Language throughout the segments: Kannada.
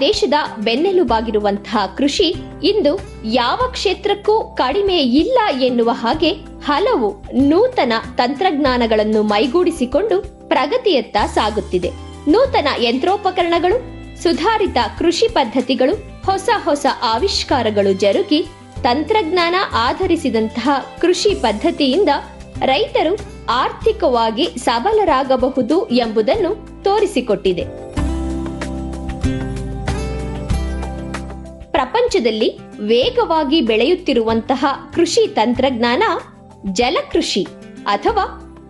ದೇಶದ ಬೆನ್ನೆಲುಬಾಗಿರುವಂತಹ ಕೃಷಿ ಇಂದು ಯಾವ ಕ್ಷೇತ್ರಕ್ಕೂ ಕಡಿಮೆ ಇಲ್ಲ ಎನ್ನುವ ಹಾಗೆ ಹಲವು ನೂತನ ತಂತ್ರಜ್ಞಾನಗಳನ್ನು ಮೈಗೂಡಿಸಿಕೊಂಡು ಪ್ರಗತಿಯತ್ತ ಸಾಗುತ್ತಿದೆ. ನೂತನ ಯಂತ್ರೋಪಕರಣಗಳು, ಸುಧಾರಿತ ಕೃಷಿ ಪದ್ಧತಿಗಳು, ಹೊಸ ಹೊಸ ಆವಿಷ್ಕಾರಗಳು ಜರುಗಿ ತಂತ್ರಜ್ಞಾನ ಆಧರಿಸಿದಂತಹ ಕೃಷಿ ಪದ್ಧತಿಯಿಂದ ರೈತರು ಆರ್ಥಿಕವಾಗಿ ಸಬಲರಾಗಬಹುದು ಎಂಬುದನ್ನು ತೋರಿಸಿಕೊಟ್ಟಿದೆ. ಪ್ರಪಂಚದಲ್ಲಿ ವೇಗವಾಗಿ ಬೆಳೆಯುತ್ತಿರುವಂತಹ ಕೃಷಿ ತಂತ್ರಜ್ಞಾನ ಜಲಕೃಷಿ ಅಥವಾ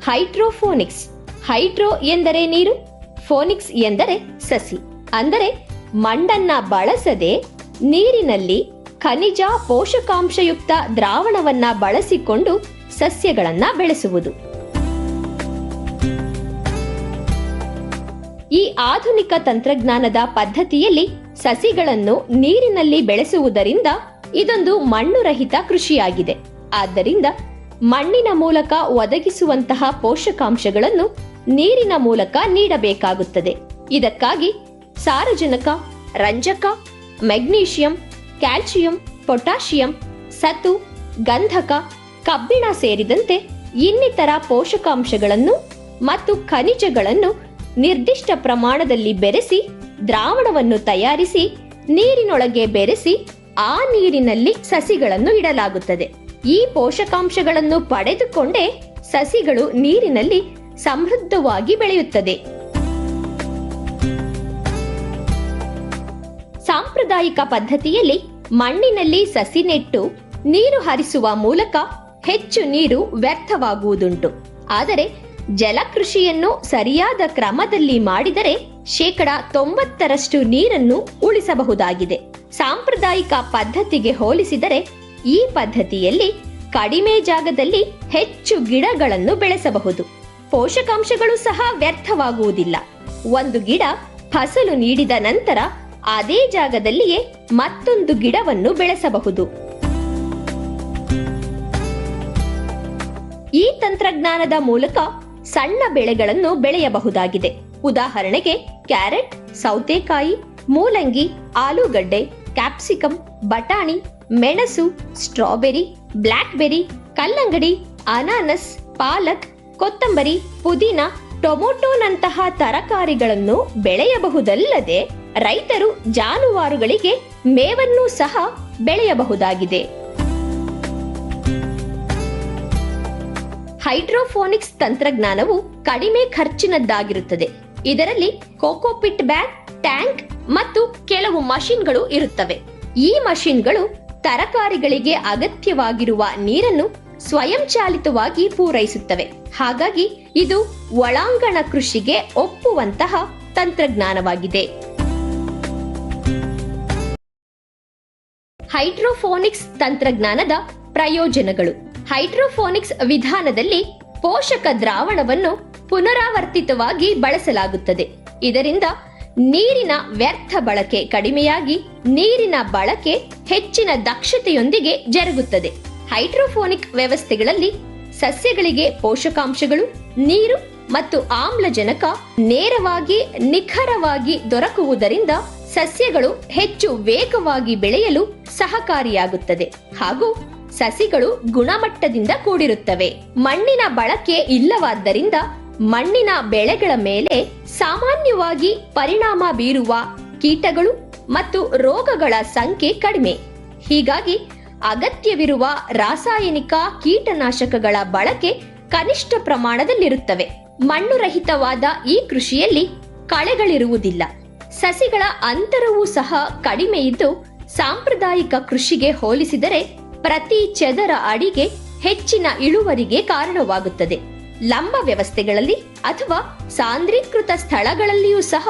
ಹೈಡ್ರೋಫೋನಿಕ್ಸ್. ಹೈಡ್ರೋ ಎಂದರೆ ನೀರು, ಫೋನಿಕ್ಸ್ ಎಂದರೆ ಸಸಿ. ಅಂದರೆ ಮಣ್ಣನ್ನ ಬಳಸದೆ ನೀರಿನಲ್ಲಿ ಖನಿಜ ಪೋಷಕಾಂಶಯುಕ್ತ ದ್ರಾವಣವನ್ನ ಬಳಸಿಕೊಂಡು ಸಸ್ಯಗಳನ್ನ ಬೆಳೆಸುವುದು. ಈ ಆಧುನಿಕ ತಂತ್ರಜ್ಞಾನದ ಪದ್ಧತಿಯಲ್ಲಿ ಸಸಿಗಳನ್ನು ನೀರಿನಲ್ಲಿ ಬೆಳೆಸುವುದರಿಂದ ಇದೊಂದು ಮಣ್ಣು ರಹಿತ ಕೃಷಿಯಾಗಿದೆ. ಆದ್ದರಿಂದ ಮಣ್ಣಿನ ಮೂಲಕ ಒದಗಿಸುವಂತಹ ಪೋಷಕಾಂಶಗಳನ್ನು ನೀರಿನ ಮೂಲಕ ನೀಡಬೇಕಾಗುತ್ತದೆ. ಇದಕ್ಕಾಗಿ ಸಾರಜನಕ, ರಂಜಕ, ಮೆಗ್ನೀಷಿಯಂ, ಕ್ಯಾಲ್ಸಿಯಂ, ಪೊಟ್ಯಾಷಿಯಂ ಸತು ಗಂಧಕ, ಕಬ್ಬಿಣ ಸೇರಿದಂತೆ ಇನ್ನಿತರ ಪೋಷಕಾಂಶಗಳನ್ನು ಮತ್ತು ಖನಿಜಗಳನ್ನು ನಿರ್ದಿಷ್ಟ ಪ್ರಮಾಣದಲ್ಲಿ ಬೆರೆಸಿ ದ್ರಾವಣವನ್ನು ತಯಾರಿಸಿ, ನೀರಿನೊಳಗೆ ಬೆರೆಸಿ, ಆ ನೀರಿನಲ್ಲಿ ಸಸಿಗಳನ್ನು ಇಡಲಾಗುತ್ತದೆ. ಈ ಪೋಷಕಾಂಶಗಳನ್ನು ಪಡೆದುಕೊಂಡೇ ಸಸಿಗಳು ನೀರಿನಲ್ಲಿ ಸಮೃದ್ಧವಾಗಿ ಬೆಳೆಯುತ್ತದೆ. ಸಾಂಪ್ರದಾಯಿಕ ಪದ್ಧತಿಯಲ್ಲಿ ಮಣ್ಣಿನಲ್ಲಿ ಸಸಿ ನೆಟ್ಟು, ನೀರು ಹರಿಸುವ ಮೂಲಕ ಹೆಚ್ಚು ನೀರು ವ್ಯರ್ಥವಾಗುವುದುಂಟು. ಆದರೆ ಜಲಕೃಷಿಯನ್ನು ಸರಿಯಾದ ಕ್ರಮದಲ್ಲಿ ಮಾಡಿದರೆ ಶೇಕಡ ತೊಂಬತ್ತರಷ್ಟು ನೀರನ್ನು ಉಳಿಸಬಹುದಾಗಿದೆ. ಸಾಂಪ್ರದಾಯಿಕ ಪದ್ಧತಿಗೆ ಹೋಲಿಸಿದರೆ ಈ ಪದ್ಧತಿಯಲ್ಲಿ ಕಡಿಮೆ ಜಾಗದಲ್ಲಿ ಹೆಚ್ಚು ಗಿಡಗಳನ್ನು ಬೆಳೆಸಬಹುದು. ಪೋಷಕಾಂಶಗಳು ಸಹ ವ್ಯರ್ಥವಾಗುವುದಿಲ್ಲ. ಒಂದು ಗಿಡ ಫಸಲು ನೀಡಿದ ನಂತರ ಅದೇ ಜಾಗದಲ್ಲಿಯೇ ಮತ್ತೊಂದು ಗಿಡವನ್ನು ಬೆಳೆಸಬಹುದು. ಈ ತಂತ್ರಜ್ಞಾನದ ಮೂಲಕ ಸಣ್ಣ ಬೆಳೆಗಳನ್ನು ಬೆಳೆಯಬಹುದಾಗಿದೆ. ಉದಾಹರಣೆಗೆ ಕ್ಯಾರೆಟ್, ಸೌತೆಕಾಯಿ, ಮೂಲಂಗಿ, ಆಲೂಗಡ್ಡೆ, ಕ್ಯಾಪ್ಸಿಕಂ, ಬಟಾಣಿ, ಮೆಣಸು, ಸ್ಟ್ರಾಬೆರಿ, ಬ್ಲ್ಯಾಕ್ಬೆರಿ, ಕಲ್ಲಂಗಡಿ, ಅನಾನಸ್, ಪಾಲಕ್, ಕೊತ್ತಂಬರಿ, ಪುದೀನ, ಟೊಮೊಟೊನಂತಹ ತರಕಾರಿಗಳನ್ನು ಬೆಳೆಯಬಹುದಲ್ಲದೆ ರೈತರು ಜಾನುವಾರುಗಳಿಗೆ ಮೇವನ್ನು ಸಹ ಬೆಳೆಯಬಹುದಾಗಿದೆ. ಹೈಡ್ರೋಫೋನಿಕ್ಸ್ ತಂತ್ರಜ್ಞಾನವು ಕಡಿಮೆ ಖರ್ಚಿನದ್ದಾಗಿರುತ್ತದೆ. ಇದರಲ್ಲಿ ಕೋಕೋಪಿಟ್ ಬ್ಯಾಗ್, ಟ್ಯಾಂಕ್ ಮತ್ತು ಕೆಲವು ಮಷಿನ್ಗಳು ಇರುತ್ತವೆ. ಈ ಮಷಿನ್ಗಳು ತರಕಾರಿಗಳಿಗೆ ಅಗತ್ಯವಾಗಿರುವ ನೀರನ್ನು ಸ್ವಯಂಚಾಲಿತವಾಗಿ ಪೂರೈಸುತ್ತವೆ. ಹಾಗಾಗಿ ಇದು ಒಳಾಂಗಣ ಕೃಷಿಗೆ ಒಪ್ಪುವಂತಹ ತಂತ್ರಜ್ಞಾನವಾಗಿದೆ. ಹೈಡ್ರೋಫೋನಿಕ್ಸ್ ತಂತ್ರಜ್ಞಾನದ ಪ್ರಯೋಜನಗಳು. ಹೈಡ್ರೋಫೋನಿಕ್ಸ್ ವಿಧಾನದಲ್ಲಿ ಪೋಷಕ ದ್ರಾವಣವನ್ನು ಪುನರಾವರ್ತಿತವಾಗಿ ಬಳಸಲಾಗುತ್ತದೆ. ಇದರಿಂದ ನೀರಿನ ವ್ಯರ್ಥ ಬಳಕೆ ಕಡಿಮೆಯಾಗಿ ನೀರಿನ ಬಳಕೆ ಹೆಚ್ಚಿನ ದಕ್ಷತೆಯೊಂದಿಗೆ ಜರುಗುತ್ತದೆ. ಹೈಡ್ರೋಫೋನಿಕ್ ವ್ಯವಸ್ಥೆಗಳಲ್ಲಿ ಸಸ್ಯಗಳಿಗೆ ಪೋಷಕಾಂಶಗಳು, ನೀರು ಮತ್ತು ಆಮ್ಲಜನಕ ನೇರವಾಗಿ ನಿಖರವಾಗಿ ದೊರಕುವುದರಿಂದ ಸಸ್ಯಗಳು ಹೆಚ್ಚು ವೇಗವಾಗಿ ಬೆಳೆಯಲು ಸಹಕಾರಿಯಾಗುತ್ತದೆ. ಹಾಗೂ ಸಸಿಗಳು ಗುಣಮಟ್ಟದಿಂದ ಕೂಡಿರುತ್ತವೆ. ಮಣ್ಣಿನ ಬಳಕೆ ಇಲ್ಲವಾದ್ದರಿಂದ ಮಣ್ಣಿನ ಬೆಳೆಗಳ ಮೇಲೆ ಸಾಮಾನ್ಯವಾಗಿ ಪರಿಣಾಮ ಬೀರುವ ಕೀಟಗಳು ಮತ್ತು ರೋಗಗಳ ಸಂಖ್ಯೆ ಕಡಿಮೆ. ಹೀಗಾಗಿ ಅಗತ್ಯವಿರುವ ರಾಸಾಯನಿಕ ಕೀಟನಾಶಕಗಳ ಬಳಕೆ ಕನಿಷ್ಠ ಪ್ರಮಾಣದಲ್ಲಿರುತ್ತವೆ. ಮಣ್ಣು ರಹಿತವಾದ ಈ ಕೃಷಿಯಲ್ಲಿ ಕಳೆಗಳಿರುವುದಿಲ್ಲ. ಸಸಿಗಳ ಅಂತರವೂ ಸಹ ಕಡಿಮೆ ಇದ್ದು ಸಾಂಪ್ರದಾಯಿಕ ಕೃಷಿಗೆ ಹೋಲಿಸಿದರೆ ಪ್ರತಿ ಚದರ ಅಡಿಗೆ ಹೆಚ್ಚಿನ ಇಳುವರಿಗೆ ಕಾರಣವಾಗುತ್ತದೆ. ಲಂಬ ವ್ಯವಸ್ಥೆಗಳಲ್ಲಿ ಅಥವಾ ಸಾಂದ್ರೀಕೃತ ಸ್ಥಳಗಳಲ್ಲಿಯೂ ಸಹ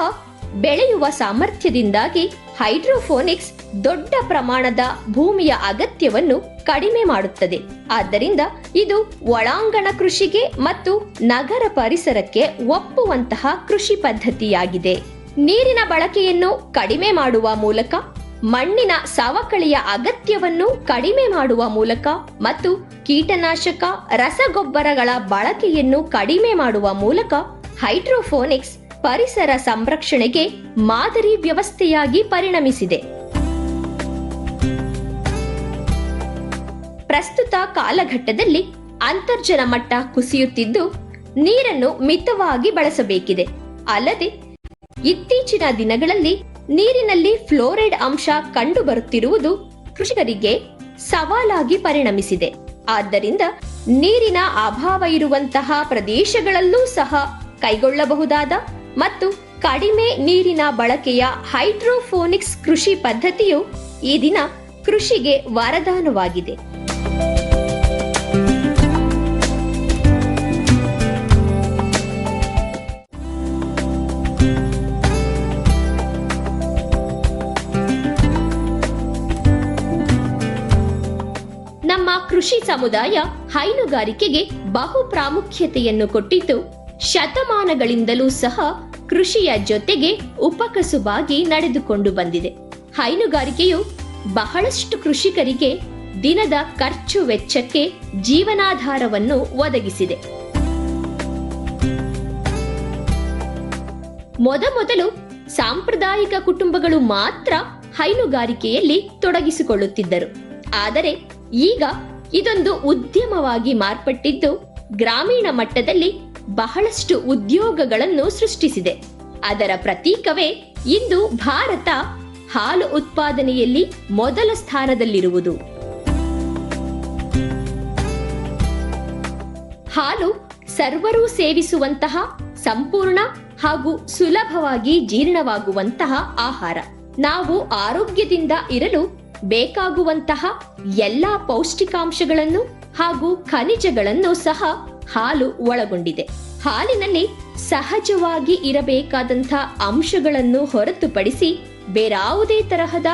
ಬೆಳೆಯುವ ಸಾಮರ್ಥ್ಯದಿಂದಾಗಿ ಹೈಡ್ರೋಫೋನಿಕ್ಸ್ ದೊಡ್ಡ ಪ್ರಮಾಣದ ಭೂಮಿಯ ಅಗತ್ಯವನ್ನು ಕಡಿಮೆ ಮಾಡುತ್ತದೆ. ಆದ್ದರಿಂದ ಇದು ಒಳಾಂಗಣ ಕೃಷಿಗೆ ಮತ್ತು ನಗರ ಪರಿಸರಕ್ಕೆ ಒಪ್ಪುವಂತಹ ಕೃಷಿ ಪದ್ಧತಿಯಾಗಿದೆ. ನೀರಿನ ಬಳಕೆಯನ್ನು ಕಡಿಮೆ ಮಾಡುವ ಮೂಲಕ ಮಣ್ಣಿನ ಸವಕಳಿಯ ಅಗತ್ಯವನ್ನು ಕಡಿಮೆ ಮಾಡುವ ಮೂಲಕ ಮತ್ತು ಕೀಟನಾಶಕ, ರಸಗೊಬ್ಬರಗಳ ಬಳಕೆಯನ್ನು ಕಡಿಮೆ ಮಾಡುವ ಮೂಲಕ ಹೈಡ್ರೋಫೋನಿಕ್ಸ್ ಪರಿಸರ ಸಂರಕ್ಷಣೆಗೆ ಮಾದರಿ ವ್ಯವಸ್ಥೆಯಾಗಿ ಪರಿಣಮಿಸಿದೆ. ಪ್ರಸ್ತುತ ಕಾಲಘಟ್ಟದಲ್ಲಿ ಅಂತರ್ಜಲ ಮಟ್ಟ ಕುಸಿಯುತ್ತಿದ್ದು, ನೀರನ್ನು ಮಿತವಾಗಿ ಬಳಸಬೇಕಿದೆ. ಅಲ್ಲದೆ, ಇತ್ತೀಚಿನ ದಿನಗಳಲ್ಲಿ ನೀರಿನಲ್ಲಿ ಫ್ಲೋರೈಡ್ ಅಂಶ ಕಂಡುಬರುತ್ತಿರುವುದು ಕೃಷಿಕರಿಗೆ ಸವಾಲಾಗಿ ಪರಿಣಮಿಸಿದೆ. ಆದ್ದರಿಂದ ನೀರಿನ ಅಭಾವ ಇರುವಂತಹ ಪ್ರದೇಶಗಳಲ್ಲೂ ಸಹ ಕೈಗೊಳ್ಳಬಹುದಾದ ಮತ್ತು ಕಡಿಮೆ ನೀರಿನ ಬಳಕೆಯ ಹೈಡ್ರೋಫೋನಿಕ್ಸ್ ಕೃಷಿ ಪದ್ಧತಿಯು ಈ ದಿನ ಕೃಷಿಗೆ ವರದಾನವಾಗಿದೆ. ಕೃಷಿ ಸಮುದಾಯ ಹೈನುಗಾರಿಕೆಗೆ ಬಹು ಪ್ರಾಮುಖ್ಯತೆಯನ್ನು ಕೊಟ್ಟಿದ್ದು, ಶತಮಾನಗಳಿಂದಲೂ ಸಹ ಕೃಷಿಯ ಜೊತೆಗೆ ಉಪಕಸುಬಾಗಿ ನಡೆದುಕೊಂಡು ಬಂದಿದೆ. ಹೈನುಗಾರಿಕೆಯು ಬಹಳಷ್ಟು ಕೃಷಿಕರಿಗೆ ದಿನದ ಖರ್ಚು ವೆಚ್ಚಕ್ಕೆ ಜೀವನಾಧಾರವನ್ನು ಒದಗಿಸಿದೆ. ಮೊದಮೊದಲು ಸಾಂಪ್ರದಾಯಿಕ ಕುಟುಂಬಗಳು ಮಾತ್ರ ಹೈನುಗಾರಿಕೆಯಲ್ಲಿ ತೊಡಗಿಸಿಕೊಳ್ಳುತ್ತಿದ್ದರು. ಆದರೆ ಈಗ ಇದೊಂದು ಉದ್ಯಮವಾಗಿ ಮಾರ್ಪಟ್ಟಿದ್ದು ಗ್ರಾಮೀಣ ಮಟ್ಟದಲ್ಲಿ ಬಹಳಷ್ಟು ಉದ್ಯೋಗಗಳನ್ನು ಸೃಷ್ಟಿಸಿದೆ. ಅದರ ಪ್ರತೀಕವೇ ಇಂದು ಭಾರತ ಹಾಲು ಉತ್ಪಾದನೆಯಲ್ಲಿ ಮೊದಲ ಸ್ಥಾನದಲ್ಲಿರುವುದು. ಹಾಲು ಸರ್ವರೂ ಸೇವಿಸುವಂತಹ ಸಂಪೂರ್ಣ ಹಾಗೂ ಸುಲಭವಾಗಿ ಜೀರ್ಣವಾಗುವಂತಹ ಆಹಾರ. ನಾವು ಆರೋಗ್ಯದಿಂದ ಇರಲು ಬೇಕಾಗುವಂತಹ ಎಲ್ಲಾ ಪೌಷ್ಟಿಕಾಂಶಗಳನ್ನು ಹಾಗೂ ಖನಿಜಗಳನ್ನು ಸಹ ಹಾಲು ಒಳಗೊಂಡಿದೆ. ಹಾಲಿನಲ್ಲಿ ಸಹಜವಾಗಿ ಇರಬೇಕಾದಂಥ ಅಂಶಗಳನ್ನು ಹೊರತುಪಡಿಸಿ ಬೇರಾವುದೇ ತರಹದ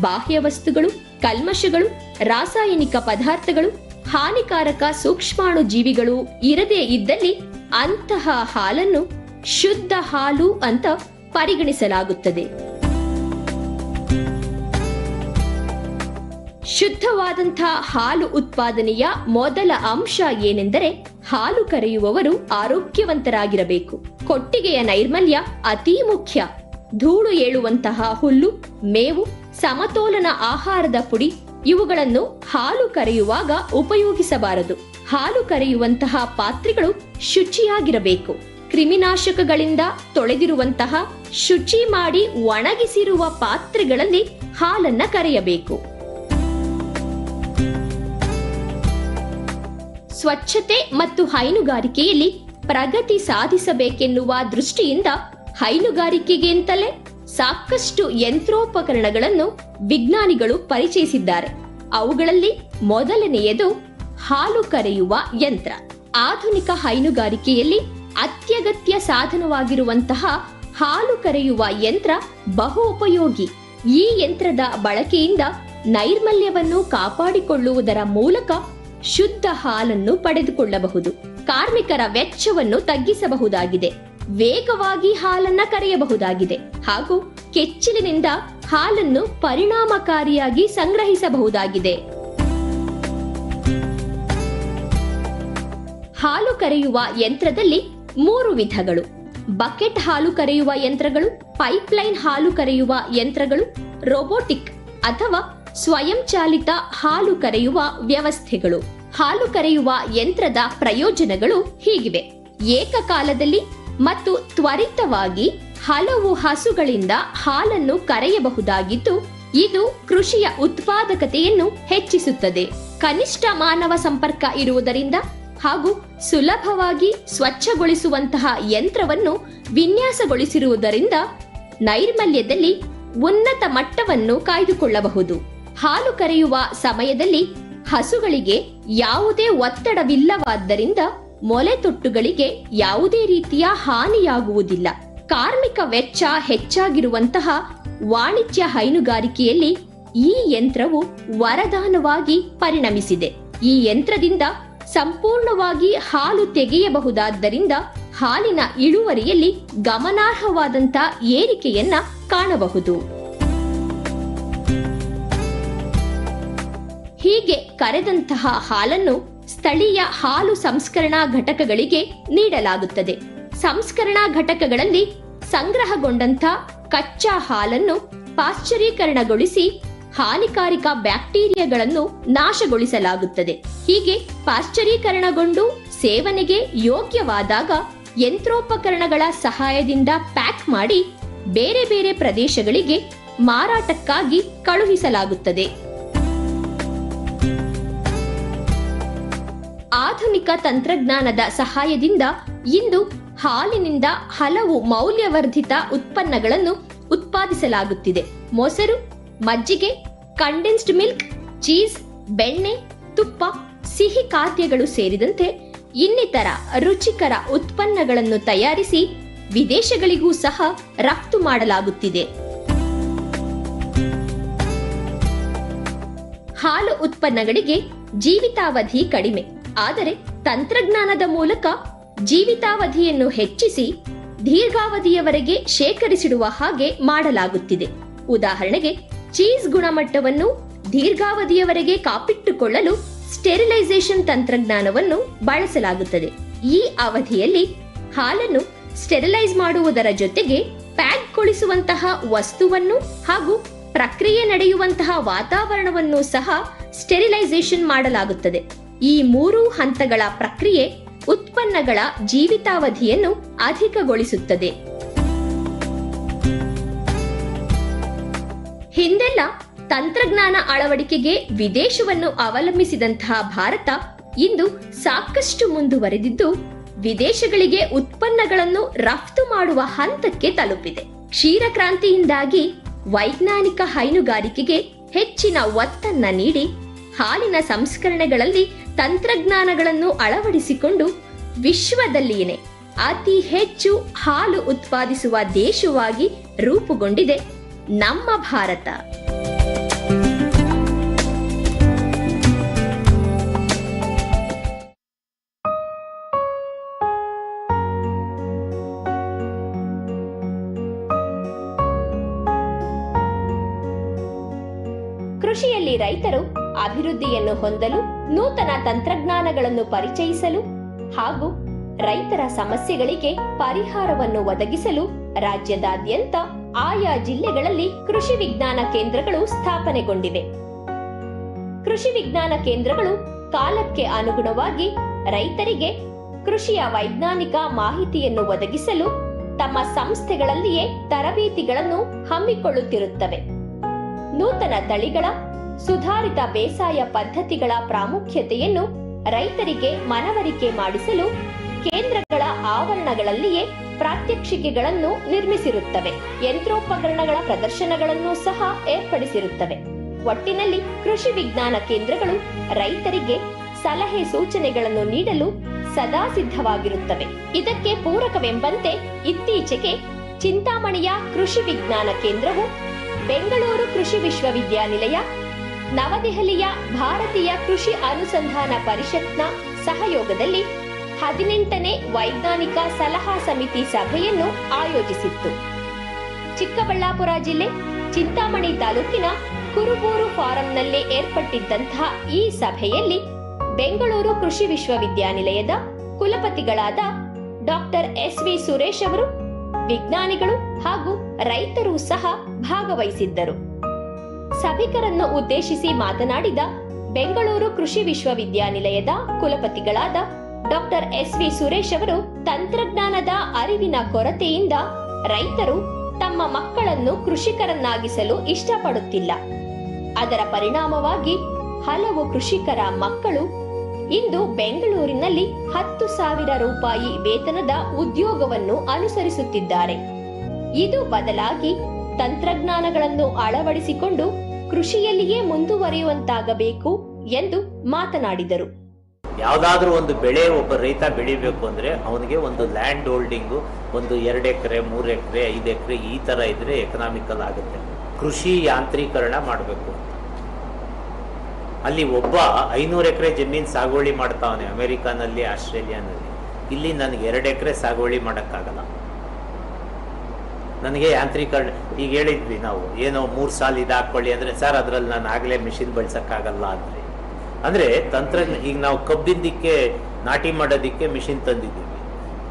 ಬಾಹ್ಯ ವಸ್ತುಗಳು, ಕಲ್ಮಶಗಳು, ರಾಸಾಯನಿಕ ಪದಾರ್ಥಗಳು, ಹಾನಿಕಾರಕ ಸೂಕ್ಷ್ಮಾಣು ಜೀವಿಗಳು ಇರದೇ ಇದ್ದಲ್ಲಿ ಅಂತಹ ಹಾಲನ್ನು ಶುದ್ಧ ಹಾಲು ಅಂತ ಪರಿಗಣಿಸಲಾಗುತ್ತದೆ. ಶುದ್ಧವಾದಂತಹ ಹಾಲು ಉತ್ಪಾದನೆಯ ಮೊದಲ ಅಂಶ ಏನೆಂದರೆ ಹಾಲು ಕರೆಯುವವರು ಆರೋಗ್ಯವಂತರಾಗಿರಬೇಕು. ಕೊಟ್ಟಿಗೆಯ ನೈರ್ಮಲ್ಯ ಅತೀ ಮುಖ್ಯ. ಧೂಳು ಏಳುವಂತಹ ಹುಲ್ಲು, ಮೇವು, ಸಮತೋಲನ ಆಹಾರದ ಪುಡಿ ಇವುಗಳನ್ನು ಹಾಲು ಕರೆಯುವಾಗ ಉಪಯೋಗಿಸಬಾರದು. ಹಾಲು ಕರೆಯುವಂತಹ ಪಾತ್ರೆಗಳು ಶುಚಿಯಾಗಿರಬೇಕು. ಕ್ರಿಮಿನಾಶಕಗಳಿಂದ ತೊಳೆದಿರುವಂತಹ ಶುಚಿ ಮಾಡಿ ಒಣಗಿಸಿರುವ ಪಾತ್ರೆಗಳಲ್ಲಿ ಹಾಲನ್ನ ಕರೆಯಬೇಕು. ಸ್ವಚ್ಛತೆ ಮತ್ತು ಹೈನುಗಾರಿಕೆಯಲ್ಲಿ ಪ್ರಗತಿ ಸಾಧಿಸಬೇಕೆನ್ನುವ ದೃಷ್ಟಿಯಿಂದ ಹೈನುಗಾರಿಕೆಗೆ ಅಂತಲೇ ಸಾಕಷ್ಟು ಯಂತ್ರೋಪಕರಣಗಳನ್ನು ವಿಜ್ಞಾನಿಗಳು ಪರಿಚಯಿಸಿದ್ದಾರೆ. ಅವುಗಳಲ್ಲಿ ಮೊದಲನೆಯದು ಹಾಲು ಕರೆಯುವ ಯಂತ್ರ. ಆಧುನಿಕ ಹೈನುಗಾರಿಕೆಯಲ್ಲಿ ಅತ್ಯಗತ್ಯ ಸಾಧನವಾಗಿರುವಂತಹ ಹಾಲು ಕರೆಯುವ ಯಂತ್ರ ಬಹು ಉಪಯೋಗಿ. ಈ ಯಂತ್ರದ ಬಳಕೆಯಿಂದ ನೈರ್ಮಲ್ಯವನ್ನು ಕಾಪಾಡಿಕೊಳ್ಳುವುದರ ಮೂಲಕ ಶುದ್ಧ ಹಾಲನ್ನು ಪಡೆದುಕೊಳ್ಳಬಹುದು. ಕಾರ್ಮಿಕರ ವೆಚ್ಚವನ್ನು ತಗ್ಗಿಸಬಹುದಾಗಿದೆ. ವೇಗವಾಗಿ ಹಾಲನ್ನ ಕರೆಯಬಹುದಾಗಿದೆ. ಹಾಗೂ ಕೆಚ್ಚಲಿನಿಂದ ಹಾಲನ್ನು ಪರಿಣಾಮಕಾರಿಯಾಗಿ ಸಂಗ್ರಹಿಸಬಹುದಾಗಿದೆ. ಹಾಲು ಕರೆಯುವ ಯಂತ್ರದಲ್ಲಿ ಮೂರು ವಿಧಗಳು. ಬಕೆಟ್ ಹಾಲು ಕರೆಯುವ ಯಂತ್ರಗಳು, ಪೈಪ್ಲೈನ್ ಹಾಲು ಕರೆಯುವ ಯಂತ್ರಗಳು, ರೋಬೋಟಿಕ್ ಅಥವಾ ಸ್ವಯಂಚಾಲಿತ ಹಾಲು ಕರೆಯುವ ವ್ಯವಸ್ಥೆಗಳು. ಹಾಲು ಕರೆಯುವ ಯಂತ್ರದ ಪ್ರಯೋಜನಗಳು ಹೀಗಿವೆ. ಏಕಕಾಲದಲ್ಲಿ ಮತ್ತು ತ್ವರಿತವಾಗಿ ಹಲವು ಹಸುಗಳಿಂದ ಹಾಲನ್ನು ಕರೆಯಬಹುದಾಗಿದ್ದು, ಇದು ಕೃಷಿಯ ಉತ್ಪಾದಕತೆಯನ್ನು ಹೆಚ್ಚಿಸುತ್ತದೆ. ಕನಿಷ್ಠ ಮಾನವ ಸಂಪರ್ಕ ಇರುವುದರಿಂದ ಹಾಗೂ ಸುಲಭವಾಗಿ ಸ್ವಚ್ಛಗೊಳಿಸುವಂತಹ ಯಂತ್ರವನ್ನು ವಿನ್ಯಾಸಗೊಳಿಸಿರುವುದರಿಂದ ನೈರ್ಮಲ್ಯದಲ್ಲಿ ಉನ್ನತ ಮಟ್ಟವನ್ನು ಕಾಯ್ದುಕೊಳ್ಳಬಹುದು. ಹಾಲು ಕರೆಯುವ ಸಮಯದಲ್ಲಿ ಹಸುಗಳಿಗೆ ಯಾವುದೇ ಒತ್ತಡವಿಲ್ಲವಾದ್ದರಿಂದ ಮೊಲೆತೊಟ್ಟುಗಳಿಗೆ ಯಾವುದೇ ರೀತಿಯ ಹಾನಿಯಾಗುವುದಿಲ್ಲ. ಕಾರ್ಮಿಕ ವೆಚ್ಚ ಹೆಚ್ಚಾಗಿರುವಂತಹ ವಾಣಿಜ್ಯ ಹೈನುಗಾರಿಕೆಯಲ್ಲಿ ಈ ಯಂತ್ರವು ವರದಾನವಾಗಿ ಪರಿಣಮಿಸಿದೆ. ಈ ಯಂತ್ರದಿಂದ ಸಂಪೂರ್ಣವಾಗಿ ಹಾಲು ತೆಗೆಯಬಹುದಾದ್ದರಿಂದ ಹಾಲಿನ ಇಳುವರಿಯಲ್ಲಿ ಗಮನಾರ್ಹವಾದಂತ ಏರಿಕೆಯನ್ನ ಕಾಣಬಹುದು. ಹೀಗೆ ಕರೆದಂತಹ ಹಾಲನ್ನು ಸ್ಥಳೀಯ ಹಾಲು ಸಂಸ್ಕರಣಾ ಘಟಕಗಳಿಗೆ ನೀಡಲಾಗುತ್ತದೆ. ಸಂಸ್ಕರಣಾ ಘಟಕಗಳಲ್ಲಿ ಸಂಗ್ರಹಗೊಂಡಂತ ಕಚ್ಚಾ ಹಾಲನ್ನು ಪಾಶ್ಚರೀಕರಣಗೊಳಿಸಿ ಹಾನಿಕಾರಕ ಬ್ಯಾಕ್ಟೀರಿಯಾಗಳನ್ನು ನಾಶಗೊಳಿಸಲಾಗುತ್ತದೆ. ಹೀಗೆ ಪಾಶ್ಚರೀಕರಣಗೊಂಡು ಸೇವನೆಗೆ ಯೋಗ್ಯವಾದಾಗ ಯಂತ್ರೋಪಕರಣಗಳ ಸಹಾಯದಿಂದ ಪ್ಯಾಕ್ ಮಾಡಿ ಬೇರೆ ಬೇರೆ ಪ್ರದೇಶಗಳಿಗೆ ಮಾರಾಟಕ್ಕಾಗಿ ಕಳುಹಿಸಲಾಗುತ್ತದೆ. ಆಧುನಿಕ ತಂತ್ರಜ್ಞಾನದ ಸಹಾಯದಿಂದ ಇಂದು ಹಾಲಿನಿಂದ ಹಲವು ಮೌಲ್ಯವರ್ಧಿತ ಉತ್ಪನ್ನಗಳನ್ನು ಉತ್ಪಾದಿಸಲಾಗುತ್ತಿದೆ. ಮೊಸರು, ಮಜ್ಜಿಗೆ ಕಂಡೆನ್ಸ್ಡ್ ಮಿಲ್ಕ್ ಚೀಸ್ ಬೆಣ್ಣೆ, ತುಪ್ಪ, ಸಿಹಿ ಖಾದ್ಯಗಳು ಸೇರಿದಂತೆ ಇನ್ನಿತರ ರುಚಿಕರ ಉತ್ಪನ್ನಗಳನ್ನು ತಯಾರಿಸಿ ವಿದೇಶಗಳಿಗೂ ಸಹ ರಫ್ತು ಮಾಡಲಾಗುತ್ತಿದೆ. ಹಾಲು ಉತ್ಪನ್ನಗಳಿಗೆ ಜೀವಿತಾವಧಿ ಕಡಿಮೆ. ಆದರೆ ತಂತ್ರಜ್ಞಾನದ ಮೂಲಕ ಜೀವಿತಾವಧಿಯನ್ನು ಹೆಚ್ಚಿಸಿ ದೀರ್ಘಾವಧಿಯವರೆಗೆ ಶೇಖರಿಸಿಡುವ ಹಾಗೆ ಮಾಡಲಾಗುತ್ತಿದೆ. ಉದಾಹರಣೆಗೆ, ಚೀಸ್ ಗುಣಮಟ್ಟವನ್ನು ದೀರ್ಘಾವಧಿಯವರೆಗೆ ಕಾಪಿಟ್ಟುಕೊಳ್ಳಲು ಸ್ಟೆರಿಲೈಸೇಷನ್ ತಂತ್ರಜ್ಞಾನವನ್ನು ಬಳಸಲಾಗುತ್ತದೆ. ಈ ಅವಧಿಯಲ್ಲಿ ಹಾಲನ್ನು ಸ್ಟೆರಿಲೈಸ್ ಮಾಡುವುದರ ಜೊತೆಗೆ ಪ್ಯಾಕ್ ಪ್ಯಾಕ್ಗೊಳಿಸುವಂತಹ ವಸ್ತುವನ್ನು ಹಾಗೂ ಪ್ರಕ್ರಿಯೆ ನಡೆಯುವಂತಹ ವಾತಾವರಣವನ್ನು ಸಹ ಸ್ಟೆರಿಲೈಸೇಷನ್ ಮಾಡಲಾಗುತ್ತದೆ. ಈ ಮೂರು ಹಂತಗಳ ಪ್ರಕ್ರಿಯೆ ಉತ್ಪನ್ನಗಳ ಜೀವಿತಾವಧಿಯನ್ನು ಅಧಿಕಗೊಳಿಸುತ್ತದೆ. ಹಿಂದೆಲ್ಲ ತಂತ್ರಜ್ಞಾನ ಅಳವಡಿಕೆಗೆ ವಿದೇಶವನ್ನು ಅವಲಂಬಿಸಿದಂತಹ ಭಾರತ ಇಂದು ಸಾಕಷ್ಟು ಮುಂದುವರೆದಿದ್ದು, ವಿದೇಶಗಳಿಗೆ ಉತ್ಪನ್ನಗಳನ್ನು ರಫ್ತು ಮಾಡುವ ಹಂತಕ್ಕೆ ತಲುಪಿದೆ. ಕ್ಷೀರಕ್ರಾಂತಿಯಿಂದಾಗಿ ವೈಜ್ಞಾನಿಕ ಹೈನುಗಾರಿಕೆಗೆ ಹೆಚ್ಚಿನ ಒತ್ತನ್ನ ನೀಡಿ ಹಾಲಿನ ಸಂಸ್ಕರಣೆಗಳಲ್ಲಿ ತಂತ್ರಜ್ಞಾನಗಳನ್ನು ಅಳವಡಿಸಿಕೊಂಡು ವಿಶ್ವದಲ್ಲಿಯೇ ಅತಿ ಹೆಚ್ಚು ಹಾಲು ಉತ್ಪಾದಿಸುವ ದೇಶವಾಗಿ ರೂಪುಗೊಂಡಿದೆ ನಮ್ಮ ಭಾರತ. ಕೃಷಿಯಲ್ಲಿ ರೈತರು ಅಭಿವೃದ್ಧಿಯನ್ನು ಹೊಂದಲು ನೂತನ ತಂತ್ರಜ್ಞಾನಗಳನ್ನು ಪರಿಚಯಿಸಲು ಹಾಗೂ ರೈತರ ಸಮಸ್ಯೆಗಳಿಗೆ ಪರಿಹಾರವನ್ನು ಒದಗಿಸಲು ರಾಜ್ಯದಾದ್ಯಂತ ಆಯಾ ಜಿಲ್ಲೆಗಳಲ್ಲಿ ಕೃಷಿ ವಿಜ್ಞಾನ ಕೇಂದ್ರಗಳು ಸ್ಥಾಪನೆಗೊಂಡಿವೆ. ಕೃಷಿ ವಿಜ್ಞಾನ ಕೇಂದ್ರಗಳು ಕಾಲಕ್ಕೆ ಅನುಗುಣವಾಗಿ ರೈತರಿಗೆ ಕೃಷಿಯ ವೈಜ್ಞಾನಿಕ ಮಾಹಿತಿಯನ್ನು ಒದಗಿಸಲು ತಮ್ಮ ಸಂಸ್ಥೆಗಳಲ್ಲಿಯೇ ತರಬೇತಿಗಳನ್ನು ಹಮ್ಮಿಕೊಳ್ಳುತ್ತಿರುತ್ತವೆ. ನೂತನ ತಳಿಗಳ ಸುಧಾರಿತ ಬೇಸಾಯ ಪದ್ಧತಿಗಳ ಪ್ರಾಮುಖ್ಯತೆಯನ್ನು ರೈತರಿಗೆ ಮನವರಿಕೆ ಮಾಡಿಸಲು ಕೇಂದ್ರಗಳ ಆವರಣಗಳಲ್ಲಿಯೇ ಪ್ರಾತ್ಯಕ್ಷಿಕೆಗಳನ್ನು ನಿರ್ಮಿಸಿರುತ್ತವೆ. ಯಂತ್ರೋಪಕರಣಗಳ ಪ್ರದರ್ಶನಗಳನ್ನು ಸಹ ಏರ್ಪಡಿಸಿರುತ್ತವೆ. ಒಟ್ಟಿನಲ್ಲಿ ಕೃಷಿ ವಿಜ್ಞಾನ ಕೇಂದ್ರಗಳು ರೈತರಿಗೆ ಸಲಹೆ ಸೂಚನೆಗಳನ್ನು ನೀಡಲು ಸದಾ ಸಿದ್ಧವಾಗಿರುತ್ತವೆ. ಇದಕ್ಕೆ ಪೂರಕವೆಂಬಂತೆ ಇತ್ತೀಚೆಗೆ ಚಿಂತಾಮಣಿಯ ಕೃಷಿ ವಿಜ್ಞಾನ ಕೇಂದ್ರವು ಬೆಂಗಳೂರು ಕೃಷಿ ವಿಶ್ವವಿದ್ಯಾನಿಲಯ ನವದೆಹಲಿಯ ಭಾರತೀಯ ಕೃಷಿ ಅನುಸಂಧಾನ ಪರಿಷತ್ನ ಸಹಯೋಗದಲ್ಲಿ ಹದಿನೆಂಟನೇ ವೈಜ್ಞಾನಿಕ ಸಲಹಾ ಸಮಿತಿ ಸಭೆಯನ್ನು ಆಯೋಜಿಸಿತ್ತು. ಚಿಕ್ಕಬಳ್ಳಾಪುರ ಜಿಲ್ಲೆ ಚಿಂತಾಮಣಿ ತಾಲೂಕಿನ ಕುರುಬೂರು ಫಾರಂನಲ್ಲಿ ಏರ್ಪಟ್ಟಿದ್ದಂತಹ ಈ ಸಭೆಯಲ್ಲಿ ಬೆಂಗಳೂರು ಕೃಷಿ ವಿಶ್ವವಿದ್ಯಾನಿಲಯದ ಕುಲಪತಿಗಳಾದ ಡಾಕ್ಟರ್ ಎಸ್ ವಿ ಸುರೇಶ್ ಅವರು, ವಿಜ್ಞಾನಿಗಳು ಹಾಗೂ ರೈತರು ಸಹ ಭಾಗವಹಿಸಿದ್ದರು. ಸಭಿಕರನ್ನು ಉದ್ದೇಶಿಸಿ ಮಾತನಾಡಿದ ಬೆಂಗಳೂರು ಕೃಷಿ ವಿಶ್ವವಿದ್ಯಾನಿಲಯದ ಕುಲಪತಿಗಳಾದ ಡಾಕ್ಟರ್ ಎಸ್ ವಿ ಸುರೇಶ್ ಅವರು ತಂತ್ರಜ್ಞಾನದ ಅರಿವಿನ ಕೊರತೆಯಿಂದ ರೈತರು ತಮ್ಮ ಮಕ್ಕಳನ್ನು ಕೃಷಿಕರನ್ನಾಗಿಸಲು ಇಷ್ಟಪಡುತ್ತಿಲ್ಲ. ಅದರ ಪರಿಣಾಮವಾಗಿ ಹಲವು ಕೃಷಿಕರ ಮಕ್ಕಳು ಇಂದು ಬೆಂಗಳೂರಿನಲ್ಲಿ ಹತ್ತು ಸಾವಿರ ರೂಪಾಯಿ ವೇತನದ ಉದ್ಯೋಗವನ್ನು ಅನುಸರಿಸುತ್ತಿದ್ದಾರೆ. ಇದು ಬದಲಾಗಿ ತಂತ್ರಜ್ಞಾನಗಳನ್ನು ಅಳವಡಿಸಿಕೊಂಡು ಕೃಷಿಯಲ್ಲಿಯೇ ಮುಂದುವರಿಯುವಂತಾಗಬೇಕು ಎಂದು ಮಾತನಾಡಿದರು. ಯಾವುದಾದ್ರೂ ಒಂದು ಬೆಳೆ ಒಬ್ಬ ರೈತ ಬೆಳಿಬೇಕು ಅಂದ್ರೆ ಅವನಿಗೆ ಒಂದು ಲ್ಯಾಂಡ್ ಹೋಲ್ಡಿಂಗ್ ಒಂದು ಎರಡು ಎಕರೆ, ಮೂರು ಎಕರೆ, ಐದು ಎಕರೆ ಈ ತರ ಇದ್ರೆ ಎಕನಾಮಿಕಲ್ ಆಗುತ್ತೆ. ಕೃಷಿ ಯಾಂತ್ರೀಕರಣ ಮಾಡಬೇಕು ಅಲ್ಲಿ ಒಬ್ಬ ಐನೂರು ಎಕರೆ ಜಮೀನ್ ಸಾಗುವಳಿ ಮಾಡ್ತಾವನೆ ಅಮೆರಿಕಾನಲ್ಲಿ, ಆಸ್ಟ್ರೇಲಿಯಾನಲ್ಲಿ. ಇಲ್ಲಿ ನನಗೆ ಎರಡು ಎಕರೆ ಸಾಗುವಳಿ ಮಾಡೋಕ್ಕಾಗಲ್ಲ. ನನಗೆ ಯಾಂತ್ರೀಕರಣ, ಈಗ ಹೇಳಿದ್ವಿ ನಾವು, ಏನೋ ಮೂರು ಸಾಲ ಇದು ಹಾಕೊಳ್ಳಿ ಅಂದರೆ, ಸರ್, ಅದರಲ್ಲಿ ನಾನು ಆಗಲೇ ಮಿಷಿನ್ ಬಳಸೋಕ್ಕಾಗಲ್ಲ ಅಂದರೆ ಅಂದರೆ ತಂತ್ರಜ್ಞ, ಈಗ ನಾವು ಕಬ್ಬಿಂದಕ್ಕೆ, ನಾಟಿ ಮಾಡೋದಕ್ಕೆ ಮಿಷಿನ್ ತಂದಿದ್ದೀವಿ.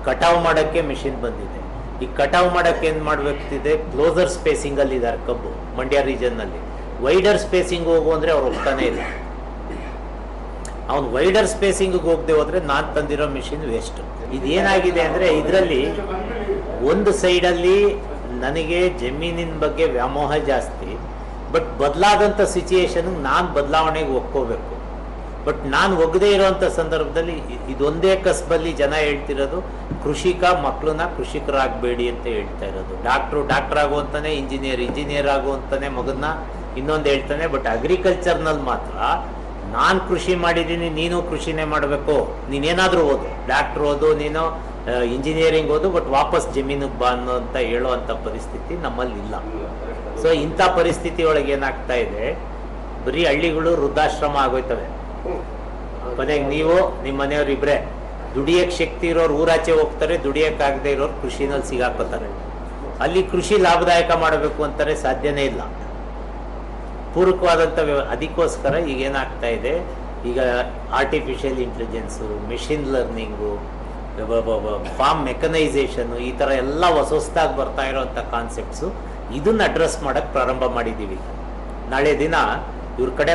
ಕಟಾವು ಮಾಡೋಕ್ಕೆ ಮಿಷಿನ್ ಬಂದಿದೆ. ಈ ಕಟಾವು ಮಾಡೋಕ್ಕೆ ಏನು ಮಾಡಬೇಕಿದೆ? ಕ್ಲೋಸರ್ ಸ್ಪೇಸಿಂಗಲ್ಲಿ ಇದ್ದಾರೆ ಕಬ್ಬು, ಮಂಡ್ಯ ರೀಜನ್ನಲ್ಲಿ ವೈಡರ್ ಸ್ಪೇಸಿಂಗ್ ಹೋಗು ಅಂದರೆ ಅವ್ರು ಹೋಗ್ತಾನೆ ಇಲ್ಲ. ಅವ್ನು ವೈಡರ್ ಸ್ಪೇಸಿಂಗ್ ಹೋಗದೆ ಹೋದ್ರೆ ನಾನು ತಂದಿರೋ ಮಿಷಿನ್ ವೇಸ್ಟ್ ಇದೇನಾಗಿದೆ ಅಂದ್ರೆ, ಇದರಲ್ಲಿ ಒಂದು ಸೈಡಲ್ಲಿ ನನಗೆ ಜಮೀನಿನ ಬಗ್ಗೆ ವ್ಯಾಮೋಹ ಜಾಸ್ತಿ ಬಟ್ ಬದಲಾದಂಥ ಸಿಚುಯೇಷನ್ ನಾನು ಬದಲಾವಣೆಗೆ ಒಪ್ಕೋಬೇಕು. ಬಟ್ ನಾನು ಒಗದೇ ಇರೋವಂಥ ಸಂದರ್ಭದಲ್ಲಿ ಇದೊಂದೇ ಕಸ್ಬಲ್ಲಿ ಜನ ಹೇಳ್ತಿರೋದು, ಕೃಷಿಕ ಮಕ್ಕಳನ್ನ ಕೃಷಿಕರಾಗಬೇಡಿ ಅಂತ ಹೇಳ್ತಾ ಇರೋದು. ಡಾಕ್ಟ್ರು ಡಾಕ್ಟರ್ ಆಗುವಂತಾನೆ, ಇಂಜಿನಿಯರ್ ಇಂಜಿನಿಯರ್ ಆಗುವಂತಾನೆ ಮಗನ್ನ ಇನ್ನೊಂದು ಹೇಳ್ತಾನೆ ಬಟ್ ಅಗ್ರಿಕಲ್ಚರ್ನಲ್ಲಿ ಮಾತ್ರ ನಾನು ಕೃಷಿ ಮಾಡಿದ್ದೀನಿ ನೀನು ಕೃಷಿನೇ ಮಾಡಬೇಕು. ನೀನೇನಾದರೂ ಓದು. ಡಾಕ್ಟ್ರ್ ಓದು, ನೀನು ಇಂಜಿನಿಯರಿಂಗ್ ಓದು ಬಟ್ ವಾಪಸ್ ಜಮೀನಿಗೆ ಬಾ ಅನ್ನೋಂತ ಹೇಳುವಂಥ ಪರಿಸ್ಥಿತಿ ನಮ್ಮಲ್ಲಿ ಇಲ್ಲ ಸೊ ಇಂಥ ಪರಿಸ್ಥಿತಿ ಒಳಗೆ ಏನಾಗ್ತಾ ಇದೆ, ಬರೀ ಹಳ್ಳಿಗಳು ವೃದ್ಧಾಶ್ರಮ ಆಗೋಯ್ತವೆ. ಕೊನೆಗೆ ನೀವು ನಿಮ್ಮ ಮನೆಯವ್ರು ಇಬ್ಬರೇ ದುಡಿಯಕ್ ಶಕ್ತಿ ಇರೋರು ಊರಾಚೆ ಹೋಗ್ತಾರೆ ದುಡಿಯಕ್ಕಾಗದೆ ಇರೋರು ಕೃಷಿನಲ್ಲಿ ಸಿಗಾಕೋತಾರೆ. ಅಲ್ಲಿ ಕೃಷಿ ಲಾಭದಾಯಕ ಮಾಡಬೇಕು ಅಂತಾರೆ ಸಾಧ್ಯನೇ ಇಲ್ಲ. ಪೂರಕವಾದಂಥ ವ್ಯವ ಅದಕ್ಕೋಸ್ಕರ ಈಗ ಏನಾಗ್ತಾ ಇದೆ, ಈಗ artificial intelligence machine learning farm mechanization ಈ ಥರ ಎಲ್ಲ ಹೊಸ ಹೊಸದಾಗಿ ಬರ್ತಾ ಇರೋವಂಥ ಕಾನ್ಸೆಪ್ಟ್ಸು ಇದನ್ನ ಅಡ್ರೆಸ್ ಮಾಡಕ್ ಪ್ರಾರಂಭ ಮಾಡಿದ್ದೀವಿ ನಾಳೆ ದಿನ ಇವ್ರ ಕಡೆ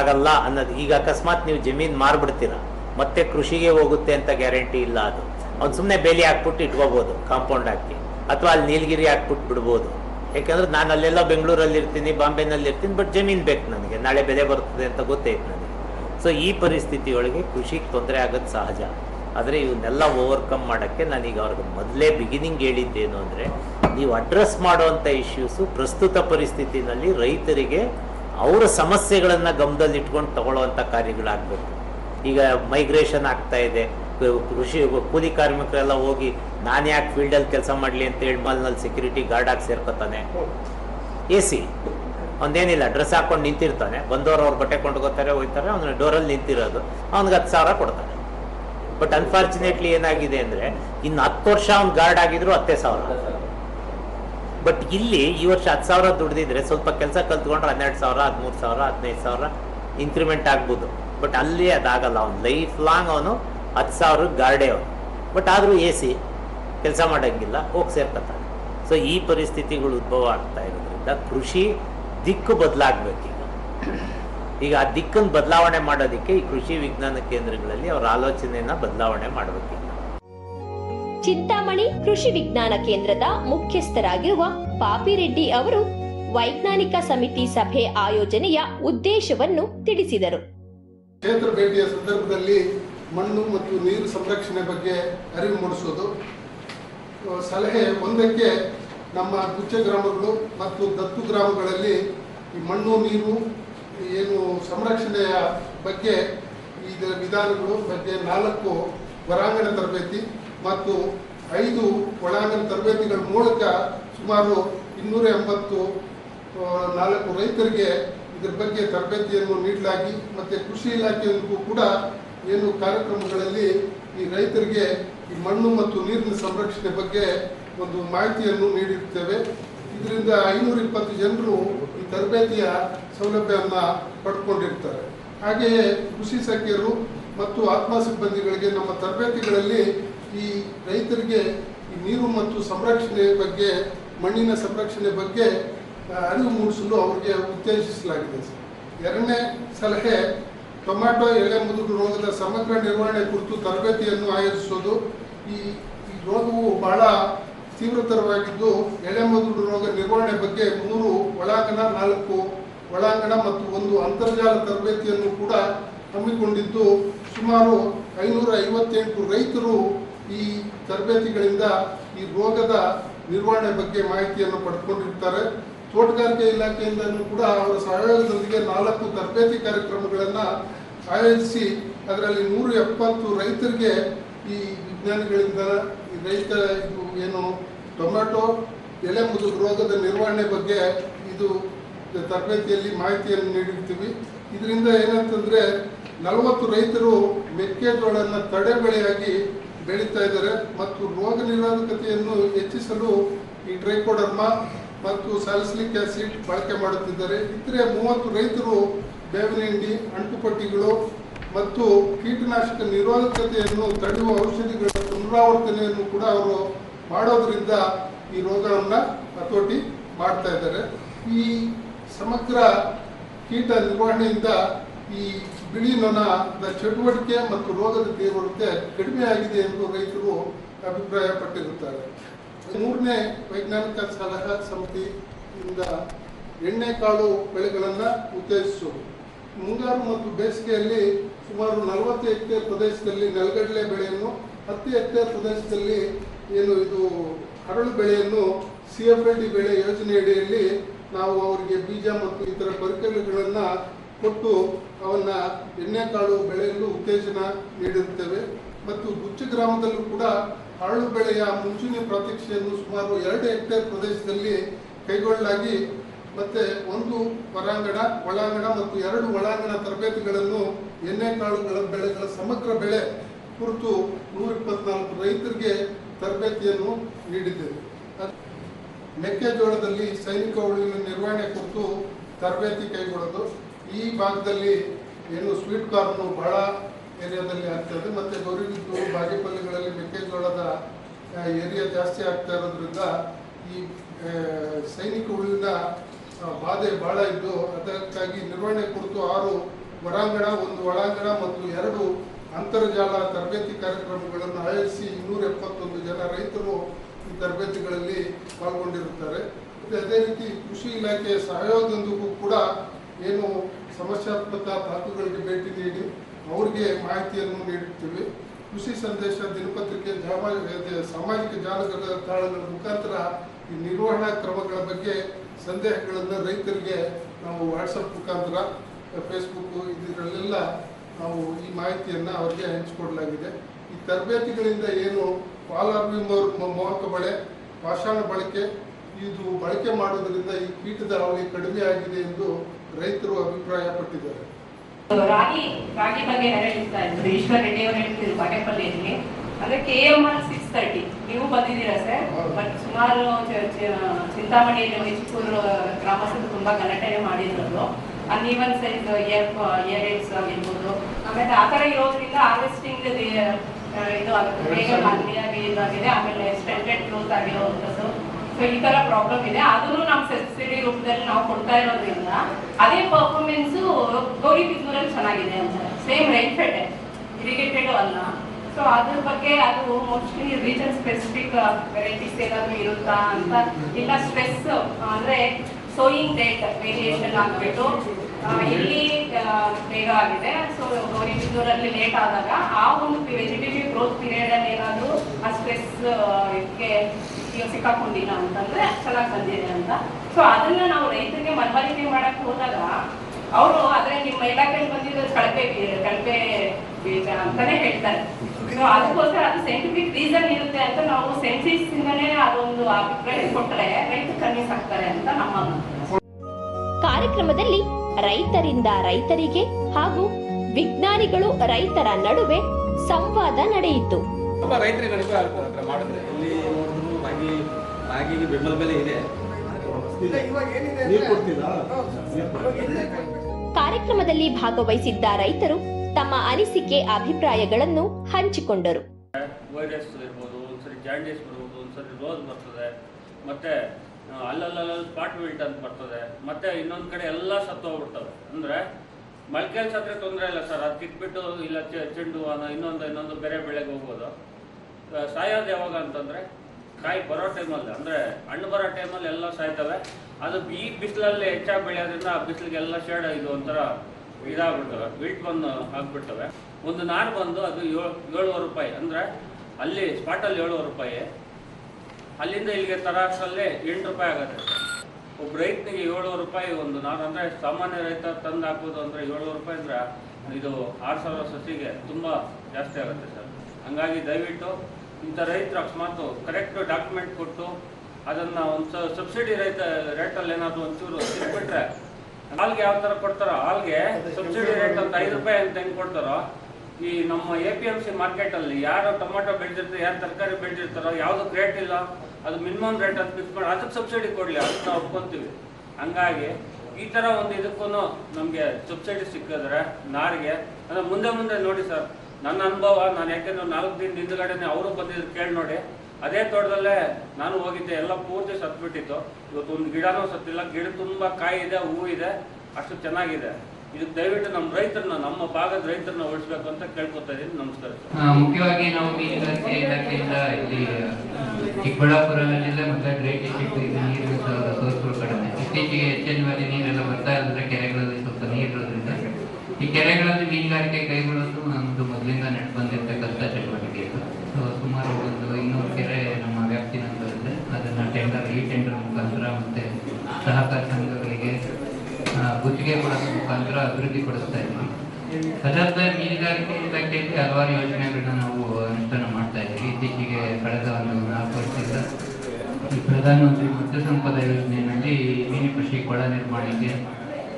ಆಗಲ್ಲ ಅನ್ನೋದು ಈಗ ಅಕಸ್ಮಾತ್ ನೀವು ಜಮೀನು ಮಾರ್ಬಿಡ್ತೀರ, ಮತ್ತೆ ಕೃಷಿಗೆ ಹೋಗುತ್ತೆ ಅಂತ ಗ್ಯಾರಂಟಿ ಇಲ್ಲ ಅದು. ಅವ್ನು ಸುಮ್ಮನೆ ಬೇಲಿ ಹಾಕ್ಬಿಟ್ಟು ಇಟ್ಕೋಬೋದು ಕಾಂಪೌಂಡ್ ಹಾಕಿ. ಅಥವಾ ಅಲ್ಲಿ ನೀಲಗಿರಿ ಹಾಕ್ಬಿಟ್ಟು ಬಿಡ್ಬೋದು. ಯಾಕಂದ್ರೆ ನಾನು ಅಲ್ಲೆಲ್ಲ ಬೆಂಗಳೂರಲ್ಲಿ ಇರ್ತೀನಿ, ಬಾಂಬೆನಲ್ಲಿ ಇರ್ತೀನಿ ಬಟ್ ಜಮೀನು ಬೇಕು ನನಗೆ. ನಾಳೆ ಬೆಲೆ ಬರ್ತದೆ ಅಂತ ಗೊತ್ತೈತೆ ನನಗೆ. ಸೊ ಈ ಪರಿಸ್ಥಿತಿಯೊಳಗೆ ಕೃಷಿಗೆ ತೊಂದರೆ ಆಗೋದು ಸಹಜ. ಆದರೆ ಇವನ್ನೆಲ್ಲ ಓವರ್ಕಮ್ ಮಾಡೋಕ್ಕೆ ನಾನೀಗ ಅವ್ರಿಗೆ ಮೊದಲೇ ಬಿಗಿನಿಂಗ್ ಹೇಳಿದ್ದೇನು ಅಂದರೆ, ನೀವು ಅಡ್ರೆಸ್ ಮಾಡುವಂಥ ಇಶ್ಯೂಸು ಪ್ರಸ್ತುತ ಪರಿಸ್ಥಿತಿನಲ್ಲಿ ರೈತರಿಗೆ ಅವರ ಸಮಸ್ಯೆಗಳನ್ನು ಗಮನದಲ್ಲಿ ಇಟ್ಕೊಂಡು ತಗೊಳ್ಳುವಂಥ ಕಾರ್ಯಗಳಾಗಬೇಕು. ಈಗ ಮೈಗ್ರೇಷನ್ ಆಗ್ತಾ ಇದೆ. ಕೃಷಿ, ಕೂಲಿ ಕಾರ್ಮಿಕರೆಲ್ಲ ಹೋಗಿ, ನಾನು ಯಾಕೆ ಫೀಲ್ಡಲ್ಲಿ ಕೆಲಸ ಮಾಡಲಿ ಅಂತ ಹೇಳಿ ಮಲ್ನಲ್ಲಿ ಸೆಕ್ಯೂರಿಟಿ ಗಾರ್ಡಾಗಿ ಸೇರ್ಕೋತಾನೆ. ಎ ಸಿ ಅವನೇನಿಲ್ಲ ಡ್ರೆಸ್ ಹಾಕೊಂಡು ನಿಂತಿರ್ತಾನೆ. ಬಂದವರು ಅವ್ರು ಬಟ್ಟೆ ಕೊಂಡ್ಕೋತಾರೆ, ಹೋಗ್ತಾರೆ ಅವನ ಡೋರಲ್ಲಿ ನಿಂತಿರೋದು. ಅವ್ನಿಗೆ ಹತ್ತು ಸಾವಿರ ಕೊಡ್ತಾರೆ. ಬಟ್ ಅನ್ಫಾರ್ಚುನೇಟ್ಲಿ ಏನಾಗಿದೆ ಅಂದ್ರೆ, ಇನ್ನು ಹತ್ತು ವರ್ಷ ಅವ್ನು ಗಾರ್ಡ್ ಆಗಿದ್ರು ಹತ್ತೇ ಸಾವಿರ. ಬಟ್ ಇಲ್ಲಿ ಈ ವರ್ಷ ಹತ್ತು ಸಾವಿರ ದುಡ್ದಿದ್ರೆ ಸ್ವಲ್ಪ ಕೆಲಸ ಕಲ್ತ್ಕೊಂಡ್ರೆ ಹನ್ನೆರಡು ಸಾವಿರ, ಹದಿಮೂರು ಸಾವಿರ, ಹದಿನೈದು ಸಾವಿರ ಇನ್ಕ್ರಿಮೆಂಟ್ ಆಗ್ಬೋದು. ಬಟ್ ಅಲ್ಲಿ ಅದಾಗಲ್ಲ ಅವ್ನು. ಲೈಫ್ ಲಾಂಗ್ ಅವನು ಹತ್ತು ಸಾವಿರ ಗಾರ್ಡೇ ಅವನು. ಬಟ್ ಆದರೂ ಎ ಸಿ ಕೆಲಸ ಮಾಡೋಂಗಿಲ್ಲ, ಹೋಗಿ ಸೇರ್ಕೊತಾನೆ ಸೊ ಈ ಪರಿಸ್ಥಿತಿಗಳು ಉದ್ಭವ ಆಗ್ತಾ ಇರೋದ್ರಿಂದ ಕೃಷಿ ದಿಕ್ಕು ಬದಲಾಗಬೇಕೀಗ ಈಗ ಆ ದಿಕ್ಕನ್ನು ಬದಲಾವಣೆ ಮಾಡೋದಕ್ಕೆ ಈ ಕೃಷಿ ವಿಜ್ಞಾನ ಕೇಂದ್ರಗಳಲ್ಲಿ ಅವರ ಆಲೋಚನೆಯನ್ನ ಬದಲಾವಣೆ ಮಾಡಬೇಕು ಚಿಂತಾಮಣಿ ಕೃಷಿ ವಿಜ್ಞಾನ ಕೇಂದ್ರದ ಮುಖ್ಯಸ್ಥರಾಗಿರುವ ಪಾಪಿರೆಡ್ಡಿ ಅವರು ವೈಜ್ಞಾನಿಕ ಸಮಿತಿ ಸಭೆ ಆಯೋಜನೆಯ ಉದ್ದೇಶವನ್ನು ತಿಳಿಸಿದರು. ಕ್ಷೇತ್ರ ಭೇಟಿಯ ಸಂದರ್ಭದಲ್ಲಿ ಮಣ್ಣು ಮತ್ತು ನೀರು ಸಂರಕ್ಷಣೆ ಬಗ್ಗೆ ಅರಿವು ಮೂಡಿಸೋದು ಸಲಹೆ ಒಂದಕ್ಕೆ ನಮ್ಮ ಗುಚ್ಚ ಗ್ರಾಮಗಳು ಮತ್ತು ದತ್ತು ಗ್ರಾಮಗಳಲ್ಲಿ ಈ ಮಣ್ಣು ನೀರು ಏನು ಸಂರಕ್ಷಣೆಯ ಬಗ್ಗೆ ಇದರ ವಿಧಾನಗಳು ಬಗ್ಗೆ ನಾಲ್ಕು ಹೊರಾಂಗಣ ತರಬೇತಿ ಮತ್ತು ಐದು ಒಳಾಂಗಣ ತರಬೇತಿಗಳ ಮೂಲಕ ಸುಮಾರು ಇನ್ನೂರ ಎಂಬತ್ತು ನಾಲ್ಕು ರೈತರಿಗೆ ಇದರ ಬಗ್ಗೆ ತರಬೇತಿಯನ್ನು ನೀಡಲಾಗಿ ಮತ್ತೆ ಕೃಷಿ ಇಲಾಖೆಯಲ್ಲೂ ಕೂಡ ಏನು ಕಾರ್ಯಕ್ರಮಗಳಲ್ಲಿ ಈ ರೈತರಿಗೆ ಈ ಮಣ್ಣು ಮತ್ತು ನೀರಿನ ಸಂರಕ್ಷಣೆ ಬಗ್ಗೆ ಒಂದು ಮಾಹಿತಿಯನ್ನು ನೀಡಿರ್ತೇವೆ. ಇದರಿಂದ ಐನೂರ ಇಪ್ಪತ್ತು ಜನರು ಈ ತರಬೇತಿಯ ಸೌಲಭ್ಯವನ್ನು ಪಡ್ಕೊಂಡಿರ್ತಾರೆ. ಹಾಗೆಯೇ ಕೃಷಿ ಸಖ್ಯರು ಮತ್ತು ಆತ್ಮ ಸಿಬ್ಬಂದಿಗಳಿಗೆ ನಮ್ಮ ತರಬೇತಿಗಳಲ್ಲಿ ಈ ರೈತರಿಗೆ ಈ ನೀರು ಮತ್ತು ಸಂರಕ್ಷಣೆ ಬಗ್ಗೆ, ಮಣ್ಣಿನ ಸಂರಕ್ಷಣೆ ಬಗ್ಗೆ ಅರಿವು ಮೂಡಿಸಲು ಅವರಿಗೆ ಉತ್ತೇಜಿಸಲಾಗಿದೆ ಎರಡನೇ ಸಲಹೆ, ಟೊಮ್ಯಾಟೊ ಎಳೆ ಮುದುಗು ರೋಗದ ಸಮಗ್ರ ನಿರ್ವಹಣೆ ಕುರಿತು ತರಬೇತಿಯನ್ನು ಆಯೋಜಿಸೋದು. ಈ ಈ ರೋಗವು ಬಹಳ ತೀವ್ರತರವಾಗಿದ್ದು ಎಳೆ ಮುದುಗು ರೋಗ ನಿರ್ವಹಣೆ ಬಗ್ಗೆ ಮೂರು ಒಳಾಂಗಣ ನಾಲ್ಕು ಒಳಾಂಗಣ ಮತ್ತು ಒಂದು ಅಂತರ್ಜಾಲ ತರಬೇತಿಯನ್ನು ಕೂಡ ಹಮ್ಮಿಕೊಂಡಿದ್ದು ಸುಮಾರು ಐನೂರ ಐವತ್ತೆಂಟು ರೈತರು ಈ ತರಬೇತಿಗಳಿಂದ ಈ ರೋಗದ ನಿರ್ವಹಣೆ ಬಗ್ಗೆ ಮಾಹಿತಿಯನ್ನು ಪಡ್ಕೊಂಡಿರ್ತಾರೆ. ತೋಟಗಾರಿಕೆ ಇಲಾಖೆಯಿಂದಲೂ ಕೂಡ ಅವರ ಸಹಯೋಗದೊಂದಿಗೆ ನಾಲ್ಕು ತರಬೇತಿ ಕಾರ್ಯಕ್ರಮಗಳನ್ನು ಆಯೋಜಿಸಿ ಅದರಲ್ಲಿ ನೂರ ಎಪ್ಪತ್ತು ರೈತರಿಗೆ ಈ ವಿಜ್ಞಾನಿಗಳಿಂದ ರೈತ ಏನು ಟೊಮ್ಯಾಟೊ ಎಲೆ ಮುದುಕ ರೋಗದ ನಿರ್ವಹಣೆ ಬಗ್ಗೆ ಇದು ತರಬೇತಿಯಲ್ಲಿ ಮಾಹಿತಿಯನ್ನು ನೀಡಿರ್ತೀವಿ. ಇದರಿಂದ ಏನಂತಂದ್ರೆ ನಲವತ್ತು ರೈತರು ಮೆಕ್ಕೆಜೋಳನ ತಡೆ ಬೆಳೆಯಾಗಿ ಬೆಳೀತಾ ಇದ್ದಾರೆ ಮತ್ತು ರೋಗ ನಿರೋಧಕತೆಯನ್ನು ಹೆಚ್ಚಿಸಲು ಈ ಟ್ರೈಕೋಡರ್ಮಾ ಮತ್ತು ಸ್ಯಾಲಿಸಿಲಿಕ್ ಆಸಿಡ್ ಬಳಕೆ ಮಾಡುತ್ತಿದ್ದಾರೆ. ಇತರೆ ಮೂವತ್ತು ರೈತರು ಬೇವಿನ ಹಿಂಡಿ ಅಂಟುಪಟ್ಟಿಗಳು ಮತ್ತು ಕೀಟನಾಶಕ ನಿರೋಧಕತೆಯನ್ನು ತಡೆಯುವ ಔಷಧಿಗಳ ಪುನರಾವರ್ತನೆಯನ್ನು ಕೂಡ ಅವರು ಮಾಡೋದ್ರಿಂದ ಈ ರೋಗವನ್ನು ಹತೋಟಿ ಮಾಡ್ತಾ ಇದ್ದಾರೆ. ಈ ಸಮಗ್ರ ಕೀಟ ನಿರ್ವಹಣೆಯಿಂದ ಈ ಬಿಳಿ ನೊಣದ ಚಟುವಟಿಕೆ ಮತ್ತು ರೋಗದ ತೀವ್ರತೆ ಕಡಿಮೆ ಆಗಿದೆ ಎಂದು ರೈತರು ಅಭಿಪ್ರಾಯಪಟ್ಟಿರುತ್ತಾರೆ. ಮೂರನೇ ವೈಜ್ಞಾನಿಕ ಸಲಹಾ ಸಮಿತಿಯಿಂದ ಎಣ್ಣೆಕಾಳು ಬೆಳೆಗಳನ್ನು ಉತ್ತೇಜಿಸುವುದು ಮುಂಗಾರು ಮತ್ತು ಬೇಸಿಗೆಯಲ್ಲಿ ಸುಮಾರು ನಲವತ್ತು ಹೆಕ್ಟೇರ್ ಪ್ರದೇಶದಲ್ಲಿ ನೆಲಗಡಲೆ ಬೆಳೆಯನ್ನು ಹತ್ತು ಹೆಕ್ಟೇರ್ ಪ್ರದೇಶದಲ್ಲಿ ಏನು ಇದು ಹರಳು ಬೆಳೆಯನ್ನು ಸಿ ಎಫ್ ಎಲ್ ಡಿ ಬೆಳೆ ಯೋಜನೆಯಡಿಯಲ್ಲಿ ನಾವು ಅವರಿಗೆ ಬೀಜ ಮತ್ತು ಇತರ ಪರಿಕರಗಳನ್ನು ಕೊಟ್ಟು ಅವನ್ನ ಎಣ್ಣೆಕಾಳು ಬೆಳೆಯಲು ಉತ್ತೇಜನ ನೀಡಿರುತ್ತೇವೆ. ಮತ್ತು ಗುಚ್ಚ ಗ್ರಾಮದಲ್ಲೂ ಕೂಡ ಹರಳು ಬೆಳೆಯ ಮುಂಚೂಣಿ ಪ್ರತೀಕ್ಷೆಯನ್ನು ಸುಮಾರು ಎರಡು ಹೆಕ್ಟೇರ್ ಪ್ರದೇಶದಲ್ಲಿ ಕೈಗೊಳ್ಳಲಾಗಿ ಮತ್ತೆ ಒಂದು ಹೊರಾಂಗಣ, ಒಳಾಂಗಣ ಮತ್ತು ಎರಡು ಒಳಾಂಗಣ ತರಬೇತಿಗಳನ್ನು ಎಣ್ಣೆಕಾಳುಗಳ ಬೆಳೆಗಳ ಸಮಗ್ರ ಬೆಳೆ ಕುರಿತು ನೂರ ಇಪ್ಪತ್ನಾಲ್ಕು ರೈತರಿಗೆ ತರಬೇತಿಯನ್ನು ನೀಡಿದ್ದೇವೆ. ಮೆಕ್ಕೆಜೋಳದಲ್ಲಿ ಸೈನಿಕ ಉಳಿವಿನ ನಿರ್ವಹಣೆ ಕುರಿತು ತರಬೇತಿ ಕೈಗೊಳ್ಳೋದು. ಈ ಭಾಗದಲ್ಲಿ ಏನು ಸ್ವೀಟ್ ಕಾರ್ನ್ ಬಹಳ ಏರಿಯಾದಲ್ಲಿ ಆಗ್ತದೆ ಮತ್ತೆ ಗೌರಿಬಿದ್ದು ಬಾಗೇಪಲ್ಲಿಗಳಲ್ಲಿ ಮೆಕ್ಕೆಜೋಳದ ಏರಿಯಾ ಜಾಸ್ತಿ ಆಗ್ತಾ ಇರೋದ್ರಿಂದ ಈ ಸೈನಿಕ ಹುಳುವಿನ ಬಾಧೆ ಬಹಳ ಇದ್ದು ಅದಕ್ಕಾಗಿ ನಿರ್ವಹಣೆ ಕುರಿತು ಆರು ಹೊರಾಂಗಣ, ಒಂದು ಒಳಾಂಗಣ ಮತ್ತು ಎರಡು ಅಂತರ್ಜಾಲ ತರಬೇತಿ ಕಾರ್ಯಕ್ರಮಗಳನ್ನು ಆಯೋಜಿಸಿ ಇನ್ನೂರ ಎಪ್ಪತ್ತೊಂದು ಜನ ರೈತರು ಈ ತರಬೇತಿಗಳಲ್ಲಿ ಪಾಲ್ಗೊಂಡಿರುತ್ತಾರೆ. ಮತ್ತು ಅದೇ ರೀತಿ ಕೃಷಿ ಇಲಾಖೆಯ ಸಹಯೋಗದೊಂದಿಗೂ ಕೂಡ ಏನು ಸಮಸ್ಯಾತ್ಮಕ ತಾಲೂಕುಗಳಿಗೆ ಭೇಟಿ ನೀಡಿ ಅವರಿಗೆ ಮಾಹಿತಿಯನ್ನು ನೀಡುತ್ತೀವಿ. ಕೃಷಿ ಸಂದೇಶ ದಿನಪತ್ರಿಕೆ ಸಾಮಾಜಿಕ ಜಾಲಗಳ ಜಾಲತಾಣಗಳ ಮುಖಾಂತರ ಈ ನಿರ್ವಹಣಾ ಕ್ರಮಗಳ ಬಗ್ಗೆ ಸಂದೇಹಗಳನ್ನು ರೈತರಿಗೆ ನಾವು ವಾಟ್ಸಪ್ ಮುಖಾಂತರ ಫೇಸ್ಬುಕ್ಕು ಇದರಲ್ಲೆಲ್ಲ ನಾವು ಈ ಮಾಹಿತಿಯನ್ನು ಅವರಿಗೆ ಹಂಚಿಕೊಡಲಾಗಿದೆ. ಈ ತರಬೇತಿಗಳಿಂದ ಏನು ಪಾಲಾರ್ವಿ ಮೋಹಕ ಬಳೆ ಪಾಷಾಣ ಬಳಕೆ ಇದು ಬಳಕೆ ಮಾಡುವುದರಿಂದ ಈ ಕೀಟದ ಅವಳಿ ಕಡಿಮೆ ಆಗಿದೆ ಎಂದು ರೈತರು ಅಭಿಪ್ರಾಯಪಟ್ಟಿದ್ದಾರೆ. ರಾಗಿ ರಾಗಿ ಬಗ್ಗೆ ಹೇಳ್ತಾ ಇದ್ರು ಈಶ್ವರ್ ರೆಡ್ಡಿ ಅವರು ಹೇಳ್ತಿದ್ರು ಬಾಗೇಪಲ್ಲಿಯಲ್ಲಿ ಅಂದ್ರೆ K M R six thirty ನೀವು ಬಂದಿದ್ದೀರಾ ಸರ್? ಬಟ್ ಸುಮಾರು ಚಿಂತಾಮಣಿಯಲ್ಲಿ ಮೈಸೂರು ಗ್ರಾಮಸ್ಥರು ತುಂಬಾ ಗಲಾಟೆ ಮಾಡಿದ್ರು uneven size ear ear heads ಆಗಿರ್ಬೋದು. ಆಮೇಲೆ ಆ ಥರ ಇರೋದ್ರಿಂದ ಹಾರ್ವೆಸ್ಟಿಂಗ್ ಇದು ಆಗುತ್ತೆ. ಬೇಗ ಮಾನ್ಯಾಗಿ ಇದಾಗಿದೆ. ಆಮೇಲೆ ಸ್ಟ್ಯಾಂಡರ್ಡ್ ಗ್ರೋತ್ ಆಗಿರೋವಂಥದ್ದು. ಸೊ ಈ ಪ್ರಾಬ್ಲಮ್ ಇದೆ. ಅದನ್ನು ನಮ್ಮ ಸಬ್ಸಿಡಿ ರೂಪದಲ್ಲಿ ನಾವು ಕೊಡ್ತಾ ಇರೋದ್ರಿಂದ ಅದೇ ಪರ್ಫಾರ್ಮೆನ್ಸ್ ಗೌರಿ ಬಿದ್ದೂರಲ್ಲಿ ಚೆನ್ನಾಗಿದೆ ಅಂತ. ಸೇಮ್ ರೈಟ್ ಫೆಡ್ ಇರಿಗೇಟೆಡ್ ಅಲ್ಲ. ಸೊ ಅದ್ರ ಬಗ್ಗೆ ಅದು ಮೋಸ್ಟ್ಲಿ ರೀಜನ್ ಸ್ಪೆಸಿಫಿಕ್ ವೆರೈಟೀಸ್ ಏನಾದ್ರು ಇರುತ್ತಾ ಅಂತ? ಇಲ್ಲ ಸ್ಟ್ರೆಸ್ ಅಂದ್ರೆ ಸೋಯಿಂಗ್ ಡೇಟ್ ವೇರಿಯೇಷನ್ ಆಗ್ಬಿಟ್ಟು ಆ, ಇಲ್ಲಿ ಬೇಗ ಆಗಿದೆ. ಸೊ ಗೌರಿ ಬಿದ್ದೂರಲ್ಲಿ ಲೇಟ್ ಆದಾಗ ಆ ಒಂದು ವೆಜಿಟೇಟಿವ್ ಗ್ರೋತ್ ಪೀರಿಯಡ್ ಅಲ್ಲಿ ಏನಾದ್ರು ಆ ಸ್ಟ್ರೆಸ್ ಇದಕ್ಕೆ ಸಿಕ್ಕಾಕೊಂಡಿಲ್ಲ ಅಂತಂದ್ರೆ ಚೆನ್ನಾಗಿ ಬಂದಿದೆ ಅಂತ. ಸೊ ಅದನ್ನ ನಾವು ರೈತರಿಗೆ ಮನವರಿಕೆ ಮಾಡಕ್ ಹೋದಾಗ ಅವರು ಆದ್ರೆ ನಿಮ್ಮ ಇಲಾಖೆಯಲ್ಲಿ ಬಂದಿದ್ದು ಕಳಪೆ ಕಳಪೆ ಬೀಜ ಅಂತಾನೆ ಹೇಳ್ತಾರೆ. ಸೊ ಅದಕ್ಕೋಸ್ಕರ ಅದು ಸೈಂಟಿಫಿಕ್ ರೀಸನ್ ಇರುತ್ತೆ ಅಂತ ನಾವು ಸೆನ್ಸಿಸ್ ಇಂದಾನೆ ಅದೊಂದು ಅಭಿಪ್ರಾಯ ಕೊಟ್ಟರೆ ರೈತರು ಕನ್ವಿನ್ಸ್ ಆಗ್ತಾರೆ ಅಂತ ನಮ್ಮ ಕಾರ್ಯಕ್ರಮದಲ್ಲಿ ರೈತರಿಂದ ರೈತರಿಗೆ ಹಾಗೂ ವಿಜ್ಞಾನಿಗಳು ರೈತರ ನಡುವೆ ಸಂವಾದ ನಡೆಯಿತು. ತುಂಬ ರೈತರಿಗೆ ಅನುಕೂಲ ಆಗ್ತದೆ ಆ ಥರ ಮಾಡಿದ್ರೆ. ಇಲ್ಲಿ ನೋಡಿದ್ರು ರಾಗಿ ರಾಗಿಗೆ ಬೆಂಬಲ ಬೆಲೆ ಇದೆ. ನೀರು ಕೊಡ್ತೀರಾ? ಕಾರ್ಯಕ್ರಮದಲ್ಲಿ ಭಾಗವಹಿಸಿದ್ದ ರೈತರು ತಮ್ಮ ಅನಿಸಿಕೆ ಅಭಿಪ್ರಾಯಗಳನ್ನು ಹಂಚಿಕೊಂಡರು. ವೈರಸ್ ಇರ್ಬೋದು, ಒಂದ್ಸರಿ ಜಾಂಡೀಸ್ ಬರ್ಬೋದು, ಒಂದ್ಸರಿ ರೋಸ್ ಬರ್ತದೆ. ಮತ್ತೆ ಅಲ್ಲಲ್ಲಲ್ಲಿ ಸ್ಪಾಟ್ ವಿಲ್ಟ್ ಅಂತ ಬರ್ತದೆ. ಮತ್ತೆ ಇನ್ನೊಂದು ಕಡೆ ಎಲ್ಲ ಸತ್ತೋಗ್ಬಿಡ್ತವೆ ಅಂದರೆ ಮಲ್ಕೆಲ್ ಸತ್ರೆ ತೊಂದರೆ ಇಲ್ಲ ಸರ್. ಅದು ಕಿತ್ಬಿಟ್ಟು ಇಲ್ಲ ಚೆಂಡು ಹೂವನ, ಇನ್ನೊಂದು ಇನ್ನೊಂದು ಬೇರೆ ಬೆಳೆಗೆ ಹೋಗ್ಬೋದು. ಸಾಯೋದು ಯಾವಾಗ ಅಂತಂದರೆ ಕಾಯಿ ಬರೋ ಟೈಮಲ್ಲಿ ಅಂದರೆ ಹಣ್ಣು ಬರೋ ಟೈಮಲ್ಲಿ ಎಲ್ಲ ಸಾಯ್ತವೆ. ಅದು ಈ ಬಿಸಿಲಲ್ಲಿ ಹೆಚ್ಚಾಗಿ ಬೆಳೆಯೋದ್ರಿಂದ ಆ ಬಿಸಿಲಿಗೆಲ್ಲ ಶೇಡ್ ಇದು ಒಂಥರ ಇದಾಗ್ಬಿಡ್ತವೆ ವಿಲ್ಟ್ ಬಂದು ಹಾಕ್ಬಿಡ್ತವೆ. ಒಂದು ನಾರು ಬಂದು ಅದು ಏಳು, ಏಳುವರೆ ರೂಪಾಯಿ, ಅಂದರೆ ಅಲ್ಲಿ ಸ್ಪಾಟಲ್ಲಿ ಏಳುವರೆ ರೂಪಾಯಿ. ಅಲ್ಲಿಂದ ಇಲ್ಲಿಗೆ ತರಾಸಲ್ಲಿ ಎಂಟು ರೂಪಾಯಿ ಆಗುತ್ತೆ. ಒಬ್ಬ ರೈತನಿಗೆ ಏಳುವರೆ ರೂಪಾಯಿ ಒಂದು ನಾರು ಅಂದರೆ ಸಾಮಾನ್ಯ ರೈತ ತಂದು ಹಾಕೋದು ಅಂದರೆ ಏಳುವರೆ ರೂಪಾಯಿ ಅಂದರೆ ಇದು ಆರು ಸಾವಿರ ಸಸಿಗೆ ತುಂಬ ಜಾಸ್ತಿ ಆಗುತ್ತೆ ಸರ್. ಹಂಗಾಗಿ ದಯವಿಟ್ಟು ಇಂಥ ರೈತರು ಅಕಸ್ಮಾತು ಕರೆಕ್ಟ್ ಡಾಕ್ಯುಮೆಂಟ್ ಕೊಟ್ಟು ಅದನ್ನು ಒಂದು ಸಬ್ಸಿಡಿ ರೈತ ರೇಟಲ್ಲಿ ಏನಾದ್ರು ಒಂಚೂರು ಬಿಟ್ರೆ ಹಾಲ್ಗೆ ಯಾವ ತರ ಕೊಡ್ತಾರೋ ಹಾಲ್ಗೆ ಸಬ್ಸಿಡಿ ರೇಟ್ ಅಂತ ಐದು ರೂಪಾಯಿ ಅಂತ ಹೆಂಗ್ ಕೊಡ್ತಾರೋ, ಈ ನಮ್ಮ ಎ ಪಿ ಎಂ ಸಿ ಮಾರ್ಕೆಟಲ್ಲಿ ಯಾರು ಟೊಮಾಟೊ ಬೆಳೆದಿರ್ತಾರೆ ಯಾರು ತರಕಾರಿ ಬೆಳೆದಿರ್ತಾರೋ ಯಾವ್ದು ರೇಟ್ ಇಲ್ಲ. ಅದು ಮಿನಿಮಮ್ ರೇಟ್ ಅಂತ ಫಿಕ್ಸ್ ಮಾಡಿ, ಅದಕ್ಕೆ ಸಬ್ಸಿಡಿ ಕೊಡ್ಲಿ, ಅದಕ್ಕೆ ನಾವು ಒಪ್ಕೊಂತೀವಿ. ಹಂಗಾಗಿ ಈ ಥರ ಒಂದು ಇದಕ್ಕೂ ನಮ್ಗೆ ಸಬ್ಸಿಡಿ ಸಿಕ್ಕಿದ್ರೆ ನಾರಿಗೆ, ಅಂದ್ರೆ ಮುಂದೆ ಮುಂದೆ ನೋಡಿ ಸರ್, ನನ್ನ ಅನುಭವ, ನಾನು ಯಾಕೆಂದ್ರೆ ನಾಲ್ಕು ದಿನ ಹಿಂದ್ಗಡೆನೆ ಅವರು ಬಂದಿದ್ರು ಕೇಳಿ ನೋಡಿ. ಅದೇ ತೋಟದಲ್ಲೇ ನಾನು ಹೋಗಿದ್ದೆ, ಎಲ್ಲ ಪೂರ್ತಿ ಸತ್ಬಿಟ್ಟಿತ್ತು. ಇವತ್ತು ಒಂದು ಗಿಡನೂ ಸತ್ತಿಲ್ಲ, ಗಿಡ ತುಂಬ ಕಾಯಿ ಇದೆ ಹೂ ಇದೆ, ಅಷ್ಟು ಚೆನ್ನಾಗಿದೆ. ಇದಕ್ಕೆ ದಯವಿಟ್ಟು ನಮ್ಮ ರೈತರನ್ನ, ನಮ್ಮ ಭಾಗದ ರೈತರನ್ನ ಉಳಿಸ್ಬೇಕು ಅಂತ ಕೇಳ್ಕೊತಾ ಇದ್ದೀನಿ. ನಮಸ್ಕಾರ ಮುಖ್ಯವಾಗಿ ನಾವು ಮೀನುಗಾರಿಕೆ ಇಲಾಖೆಯಿಂದ ಇಲ್ಲಿ ಚಿಕ್ಕಬಳ್ಳಾಪುರ ಮತ್ತೆ ಗ್ರೇಟ್ ಡಿಸ್ಟ್ರಿಕ್ಟ್ ಇದು ಸೋರ್ಸ್ಗಳು ಕಡಿಮೆ. ಇತ್ತೀಚೆಗೆ ಹೆಚ್ಚಿನವಾಗಿ ನೀರೆಲ್ಲ ಬರ್ತಾ ಇರೋದ್ರೆ ಕೆರೆಗಳಲ್ಲಿ ಸ್ವಲ್ಪ ನೀರು ಇರೋದ್ರಿಂದ, ಈ ಕೆರೆಗಳಲ್ಲಿ ಮೀನುಗಾರಿಕೆ ಕೈಗೊಳ್ಳೋದು ನಮ್ದು ಮೊದಲಿಂದ ನೆಟ್ ಬಂದಿರತಕ್ಕಂಥ ಚಟುವಟಿಕೆ ಇದು ಸೊ ಸುಮಾರು ಒಂದು ಇನ್ನೂರು ಕೆರೆ ನಮ್ಮ ವ್ಯಾಪ್ತಿನಲ್ಲಿ ಬರುತ್ತೆ ಅದನ್ನ ಟೆಂಡರ್ ಈ ಟೆಂಡರ್ ಮುಖಾಂತರ ಮತ್ತೆ ಸಹಕಾರ ಸಂಘಗಳಿಗೆ ಆ, ಗುತ್ತಿಗೆ ಕೊಡೋದ್ರ ಮುಖಾಂತರ ಅಭಿವೃದ್ಧಿ ಪಡಿಸ್ತಾ ಇದ್ದೀವಿ. ಅದಲ್ಲದೆ ಮೀನುಗಾರಿಕೆ ಇಲಾಖೆಯಲ್ಲಿ ಹಲವಾರು ಯೋಜನೆಗಳನ್ನ ನಾವು ಅನುಷ್ಠಾನ ಮಾಡ್ತಾ ಇದ್ದೀವಿ. ಇತ್ತೀಚೆಗೆ ಕಳೆದ ಒಂದು ನಾಲ್ಕು ವರ್ಷದಿಂದ ಈ ಪ್ರಧಾನಮಂತ್ರಿ ಮತ್ಸ್ಯ ಸಂಪದ ಯೋಜನೆಯಲ್ಲಿ ಮೀನು ಕೃಷಿ ಕೊಳ ನಿರ್ಮಾಣಕ್ಕೆ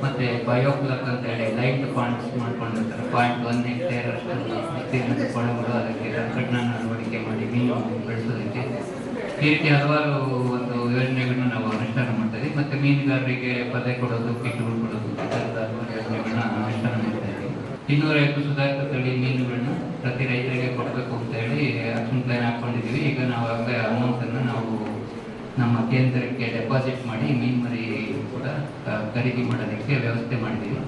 ಮತ್ತೆ ಬಯೋಕ್ಲಕ್ ಅಂತ ಹೇಳಿ ಲೈಟ್ ಪಾಯಿಂಟ್ಸ್ ಮಾಡ್ಕೊಂಡಿರ್ತಾರೆ. ಪಾಯಿಂಟ್ ಒನ್ ಹೆಕ್ಟೇರ್ ಅಷ್ಟು ವಿಸ್ತೀರ್ಣದ ಕೊಳಗಳು ಅದಕ್ಕೆ ತಂತ್ರಜ್ಞಾನ ಅಳವಡಿಕೆ ಮಾಡಿ ಮೀನು ಬೆಳೆಸೋದಕ್ಕೆ ಈ ರೀತಿ ಹಲವಾರು ಒಂದು ಯೋಜನೆಗಳನ್ನ ನಾವು ಅನುಷ್ಠಾನ ಮಾಡ್ತಾ ಇದ್ದೀವಿ. ಮತ್ತೆ ಮೀನುಗಾರರಿಗೆ ಪದೇ ಕೊಡೋದು ಕಿಟ್ಗಳು ಕೊಡೋದು ಈ ಥರದ ಹಲವಾರು ಯೋಜನೆಗಳನ್ನ ಅನುಷ್ಠಾನ ಮಾಡ್ತಾ ಇದ್ದೀವಿ ಇನ್ನೂರೈವತ್ತು ಸುಧಾರಿತ ತಳಿ ಮೀನುಗಳನ್ನ ಪ್ರತಿ ರೈತರಿಗೆ ಕೊಡಬೇಕು ಅಂತ ಹೇಳಿ ಆಕ್ಷನ್ ಪ್ಲಾನ್ ಹಾಕೊಂಡಿದ್ದೀವಿ. ಈಗ ನಾವು ಅಮೌಂಟ್ ಅನ್ನು ನಾವು ನಮ್ಮ ಕೇಂದ್ರಕ್ಕೆ ಡೆಪಾಸಿಟ್ ಮಾಡಿ ಮೀನು ಮರಿ ಕೂಡ ಖರೀದಿ ಮಾಡೋದಕ್ಕೆ ವ್ಯವಸ್ಥೆ ಮಾಡಿದ್ದೀವಿ.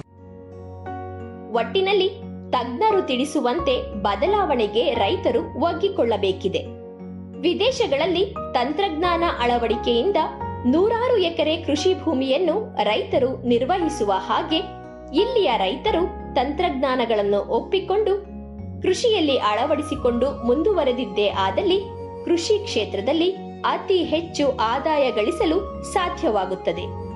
ಒಟ್ಟಿನಲ್ಲಿ ತಜ್ಞರು ತಿಳಿಸುವಂತೆ ಬದಲಾವಣೆಗೆ ರೈತರು ಒಗ್ಗಿಕೊಳ್ಳಬೇಕಿದೆ. ವಿದೇಶಗಳಲ್ಲಿ ತಂತ್ರಜ್ಞಾನ ಅಳವಡಿಕೆಯಿಂದ ನೂರಾರು ಎಕರೆ ಕೃಷಿ ಭೂಮಿಯನ್ನು ರೈತರು ನಿರ್ವಹಿಸುವ ಹಾಗೆ ಇಲ್ಲಿಯ ರೈತರು ತಂತ್ರಜ್ಞಾನಗಳನ್ನು ಒಪ್ಪಿಕೊಂಡು ಕೃಷಿಯಲ್ಲಿ ಅಳವಡಿಸಿಕೊಂಡು ಮುಂದುವರೆದಿದ್ದೇ ಆದಲ್ಲಿ ಕೃಷಿ ಕ್ಷೇತ್ರದಲ್ಲಿ ಅತಿ ಹೆಚ್ಚು ಆದಾಯ ಗಳಿಸಲು ಸಾಧ್ಯವಾಗುತ್ತದೆ.